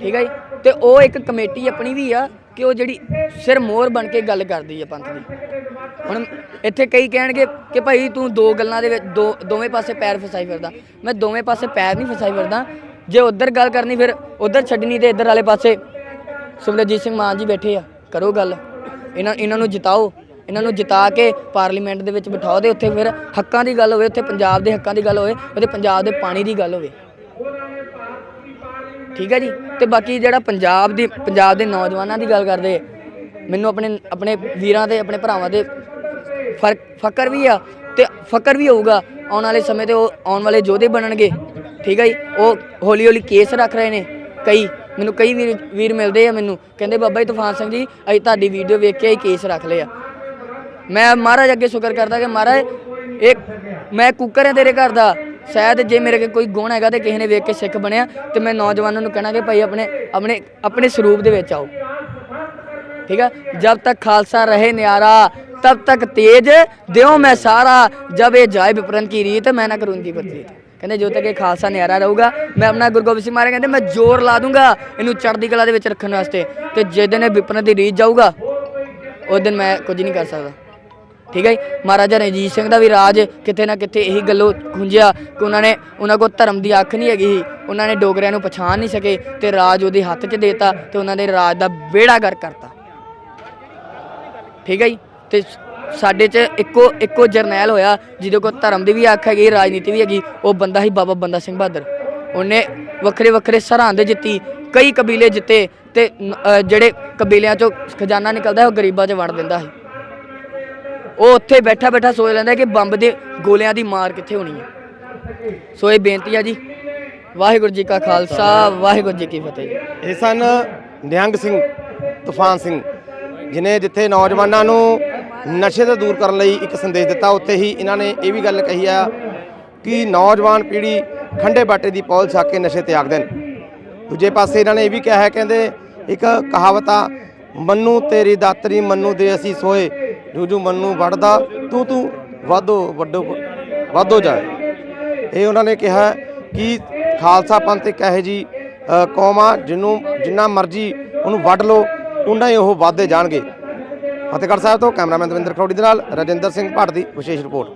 ਠੀਕ ਹੈ ਜੀ? ਤੇ ਉਹ ਇੱਕ ਕਮੇਟੀ ਆਪਣੀ ਵੀ ਆ ਕਿ ਉਹ ਜਿਹੜੀ ਸਿਰ ਮੋਹਰ ਬਣ ਕੇ ਗੱਲ ਕਰਦੀ ਹੈ ਪੰਥ ਦੀ। ਹੁਣ ਇੱਥੇ ਕਈ ਕਹਿਣਗੇ ਕਿ ਭਾਈ ਤੂੰ ਦੋ ਗੱਲਾਂ ਦੇ ਵਿੱਚ, ਦੋ, ਦੋਵੇਂ ਪਾਸੇ ਪੈਰ ਫਸਾਈ ਫਿਰਦਾ। ਮੈਂ ਦੋਵੇਂ ਪਾਸੇ ਪੈਰ ਨਹੀਂ ਫਸਾਈ ਫਿਰਦਾ। ਜੇ ਉਧਰ ਗੱਲ ਕਰਨੀ, ਫਿਰ ਉਧਰ ਛੱਡਣੀ ਤੇ ਇੱਧਰ ਵਾਲੇ ਪਾਸੇ। ਸੁਖਲਜੀਤ ਸਿੰਘ ਮਾਨ ਜੀ ਬੈਠੇ ਆ, ਕਰੋ ਗੱਲ। ਇਹਨਾਂ ਇਹਨਾਂ ਨੂੰ ਜਿਤਾਓ। ਇਹਨਾਂ ਨੂੰ ਜਿਤਾ ਕੇ ਪਾਰਲੀਮੈਂਟ ਦੇ ਵਿੱਚ ਬਿਠਾਓ ਤੇ ਉੱਥੇ ਫਿਰ ਹੱਕਾਂ ਦੀ ਗੱਲ ਹੋਵੇ, ਉੱਥੇ ਪੰਜਾਬ ਦੇ ਹੱਕਾਂ ਦੀ ਗੱਲ ਹੋਵੇ, ਉੱਥੇ ਪੰਜਾਬ ਦੇ ਪਾਣੀ ਦੀ ਗੱਲ ਹੋਵੇ। ਠੀਕ ਹੈ ਜੀ? ਤੇ ਬਾਕੀ ਜਿਹੜਾ ਪੰਜਾਬ ਦੀ ਪੰਜਾਬ ਦੇ ਨੌਜਵਾਨਾਂ ਦੀ ਗੱਲ ਕਰਦੇ, ਮੈਨੂੰ ਆਪਣੇ ਆਪਣੇ ਵੀਰਾਂ ਤੇ ਆਪਣੇ ਭਰਾਵਾਂ ਦੇ ਫ਼ਰਕ ਫਕਰ ਵੀ ਆ ਤੇ ਫਕਰ ਵੀ ਹੋਊਗਾ। ਆਉਣ ਵਾਲੇ ਸਮੇਂ ਤੇ ਉਹ ਆਉਣ ਵਾਲੇ ਯੋਧੇ ਬਣਨਗੇ। ਠੀਕ ਹੈ ਜੀ? ਉਹ ਹੌਲੀ ਹੌਲੀ ਕੇਸ ਰੱਖ ਰਹੇ ਨੇ। ਕਈ ਮੈਨੂੰ ਕਈ ਵੀਰ ਵੀਰ ਮਿਲਦੇ ਆ ਮੈਨੂੰ। ਕਹਿੰਦੇ, ਬਾਬਾ ਜੀ, ਤੂਫਾਨ ਸਿੰਘ ਜੀ, ਅਸੀਂ ਤੁਹਾਡੀ ਵੀਡੀਓ ਵੇਖ ਕੇ ਹੀ ਕੇਸ ਰੱਖ ਲਏ ਆ। ਮੈਂ ਮਹਾਰਾਜ ਅੱਗੇ ਸ਼ੁਕਰ ਕਰਦਾ ਕਿ ਮਹਾਰਾਜ ਇੱਕ ਮੈਂ ਕੁੱਕਰ ਹਾਂ ਤੇਰੇ ਘਰ ਦਾ। ਸ਼ਾਇਦ ਜੇ ਮੇਰੇ ਕੋਲ ਕੋਈ ਗੁਣ ਹੈਗਾ ਤੇ ਕਿਸੇ ਨੇ ਵੇਖ ਕੇ ਸਿੱਖ ਬਣਿਆ, ਤੇ ਮੈਂ ਨੌਜਵਾਨਾਂ ਨੂੰ ਕਹਿਣਾ ਕਿ ਭਾਈ ਆਪਣੇ ਆਪਣੇ ਆਪਣੇ ਸਰੂਪ ਦੇ ਵਿੱਚ ਆਓ। ਠੀਕ ਆ? ਜਬ ਤੱਕ ਖਾਲਸਾ ਰਹੇ ਨਿਆਰਾ ਤਬ ਤੱਕ ਤੇਜ ਦਿਓ ਮੈਂ ਸਾਰਾ। ਜਬ ਇਹ ਜਾਏ ਵਿਪਰਨ ਕੀ ਰੀਤ, ਮੈਂ ਨਾ ਕਰੂੰ ਦੀ ਪ੍ਰਤੀਤ ਕਹਿੰਦੇ ਜੋ ਤੱਕ ਇਹ ਖਾਲਸਾ ਨਿਆਰਾ ਰਹੂਗਾ, ਮੈਂ ਆਪਣਾ ਗੁਰੂ ਗੋਬਿੰਦ ਸਿੰਘ ਮਹਾਰਾਜ ਕਹਿੰਦੇ, ਮੈਂ ਜ਼ੋਰ ਲਾ ਦੂੰਗਾ ਇਹਨੂੰ ਚੜ੍ਹਦੀ ਕਲਾ ਦੇ ਵਿੱਚ ਰੱਖਣ ਵਾਸਤੇ। ਤੇ ਜਿਸ ਦਿਨ ਇਹ ਵਿਪਰਨ ਦੀ ਰੀਤ ਜਾਊਗਾ, ਉਸ ਦਿਨ ਮੈਂ ਕੁਝ ਨਹੀਂ ਕਰ ਸਕਦਾ। ਠੀਕ ਹੈ ਜੀ? ਮਹਾਰਾਜਾ ਰਣਜੀਤ ਸਿੰਘ ਦਾ ਵੀ ਰਾਜ ਕਿਤੇ ਨਾ ਕਿਤੇ ਇਹੀ ਗੱਲੋਂ ਖੁੰਝਿਆ ਕਿ ਉਹਨਾਂ ਨੇ, ਉਹਨਾਂ ਕੋਲ ਧਰਮ ਦੀ ਅੱਖ ਨਹੀਂ ਹੈਗੀ ਸੀ। ਉਹਨਾਂ ਨੇ ਡੋਗਰਿਆਂ ਨੂੰ ਪਛਾਣ ਨਹੀਂ ਸਕੇ ਤੇ ਰਾਜ ਉਹਦੇ ਹੱਥ 'ਚ ਦੇਤਾ ਤੇ ਉਹਨਾਂ ਦੇ ਰਾਜ ਦਾ ਬੇੜਾ ਗਰ ਕਰਤਾ। ਠੀਕ ਹੈ ਜੀ? ਤੇ ਸਾਡੇ 'ਚ ਇੱਕੋ ਇੱਕੋ ਜਰਨੈਲ ਹੋਇਆ, ਜਿਹਦੇ ਕੋਲ ਧਰਮ ਦੀ ਵੀ ਅੱਖ ਹੈਗੀ, ਰਾਜਨੀਤੀ ਵੀ ਹੈਗੀ, ਉਹ ਬੰਦਾ ਹੀ ਬਾਬਾ ਬੰਦਾ ਸਿੰਘ ਬਹਾਦਰ। ਉਹਨੇ ਵੱਖਰੇ ਵੱਖਰੇ ਸਰਹੰਦ ਜਿੱਤੀ, ਕਈ ਕਬੀਲੇ ਜਿੱਤੇ ਤੇ ਜਿਹੜੇ ਕਬੀਲਿਆਂ 'ਚੋਂ ਖਜ਼ਾਨਾ ਨਿਕਲਦਾ, ਉਹ ਗਰੀਬਾਂ 'ਚ ਵੰਡ ਦਿੰਦਾ ਸੀ। ਉਹ ਉੱਥੇ ਬੈਠਾ ਬੈਠਾ ਸੋਚ ਲੈਂਦਾ ਕਿ ਬੰਬ ਦੇ ਗੋਲਿਆਂ ਦੀ ਮਾਰ ਕਿੱਥੇ ਹੋਣੀ ਹੈ। ਸੋ ਇਹ ਬੇਨਤੀ ਆ ਜੀ। ਵਾਹਿਗੁਰੂ ਜੀ ਕਾ ਖਾਲਸਾ, ਵਾਹਿਗੁਰੂ ਜੀ ਕੀ ਫਤਿਹ। ਇਹ ਸਨ ਨਿਹੰਗ ਸਿੰਘ, ਤੂਫਾਨ ਸਿੰਘ, ਜਿਨੇ ਜਿੱਥੇ ਨੌਜਵਾਨਾਂ ਨੂੰ ਨਸ਼ੇ ਤੋਂ ਦੂਰ ਕਰਨ ਲਈ ਇੱਕ ਸੰਦੇਸ਼ ਦਿੱਤਾ, ਉੱਥੇ ਹੀ ਇਹਨਾਂ ਨੇ ਇਹ ਵੀ ਗੱਲ ਕਹੀ ਆ ਕਿ ਨੌਜਵਾਨ ਪੀੜ੍ਹੀ ਖੰਡੇ ਬਾਟੇ ਦੀ ਪੌਲ ਛੱਕ ਕੇ ਨਸ਼ੇ ਤਿਆਗ ਦੇਣ ਦੂਜੇ ਪਾਸੇ ਇਹਨਾਂ ਨੇ ਇਹ ਵੀ ਕਿਹਾ ਹੈ, ਕਹਿੰਦੇ ਇੱਕ ਕਹਾਵਤ ਆ, ਮੰਨੂ ਤੇਰੀ ਦਾਤਰੀ, ਮੰਨੂ ਦੇ ਅਸੀਂ ਸੋਏ। ਜੂ ਜੂ ਮੰਨੂ ਵੜਦਾ ਤੂੰ ਤੂੰ ਵਾਧੋ ਵੱਡੋ ਵਾਧੋ ਜਾਏ ਇਹ ਉਹਨਾਂ ਨੇ ਕਿਹਾ ਕਿ ਖਾਲਸਾ ਪੰਥ ਇੱਕ ਇਹੋ ਜੀ ਅ, ਕੌਮ ਆ ਜਿਹਨੂੰ ਜਿੰਨਾ ਮਰਜ਼ੀ ਉਹਨੂੰ ਵੱਢ ਲਓ ਉਨਾ ਹੀ ਉਹ ਵੱਧਦੇ ਜਾਣਗੇ। ਫਤਿਹਗੜ੍ਹ ਸਾਹਿਬ ਤੋਂ ਕੈਮਰਾਮੈਨ ਦਵਿੰਦਰ ਖਰੋੜੀ ਦੇ ਨਾਲ ਰਜਿੰਦਰ ਸਿੰਘ ਭੱਟ ਦੀ ਵਿਸ਼ੇਸ਼ ਰਿਪੋਰਟ।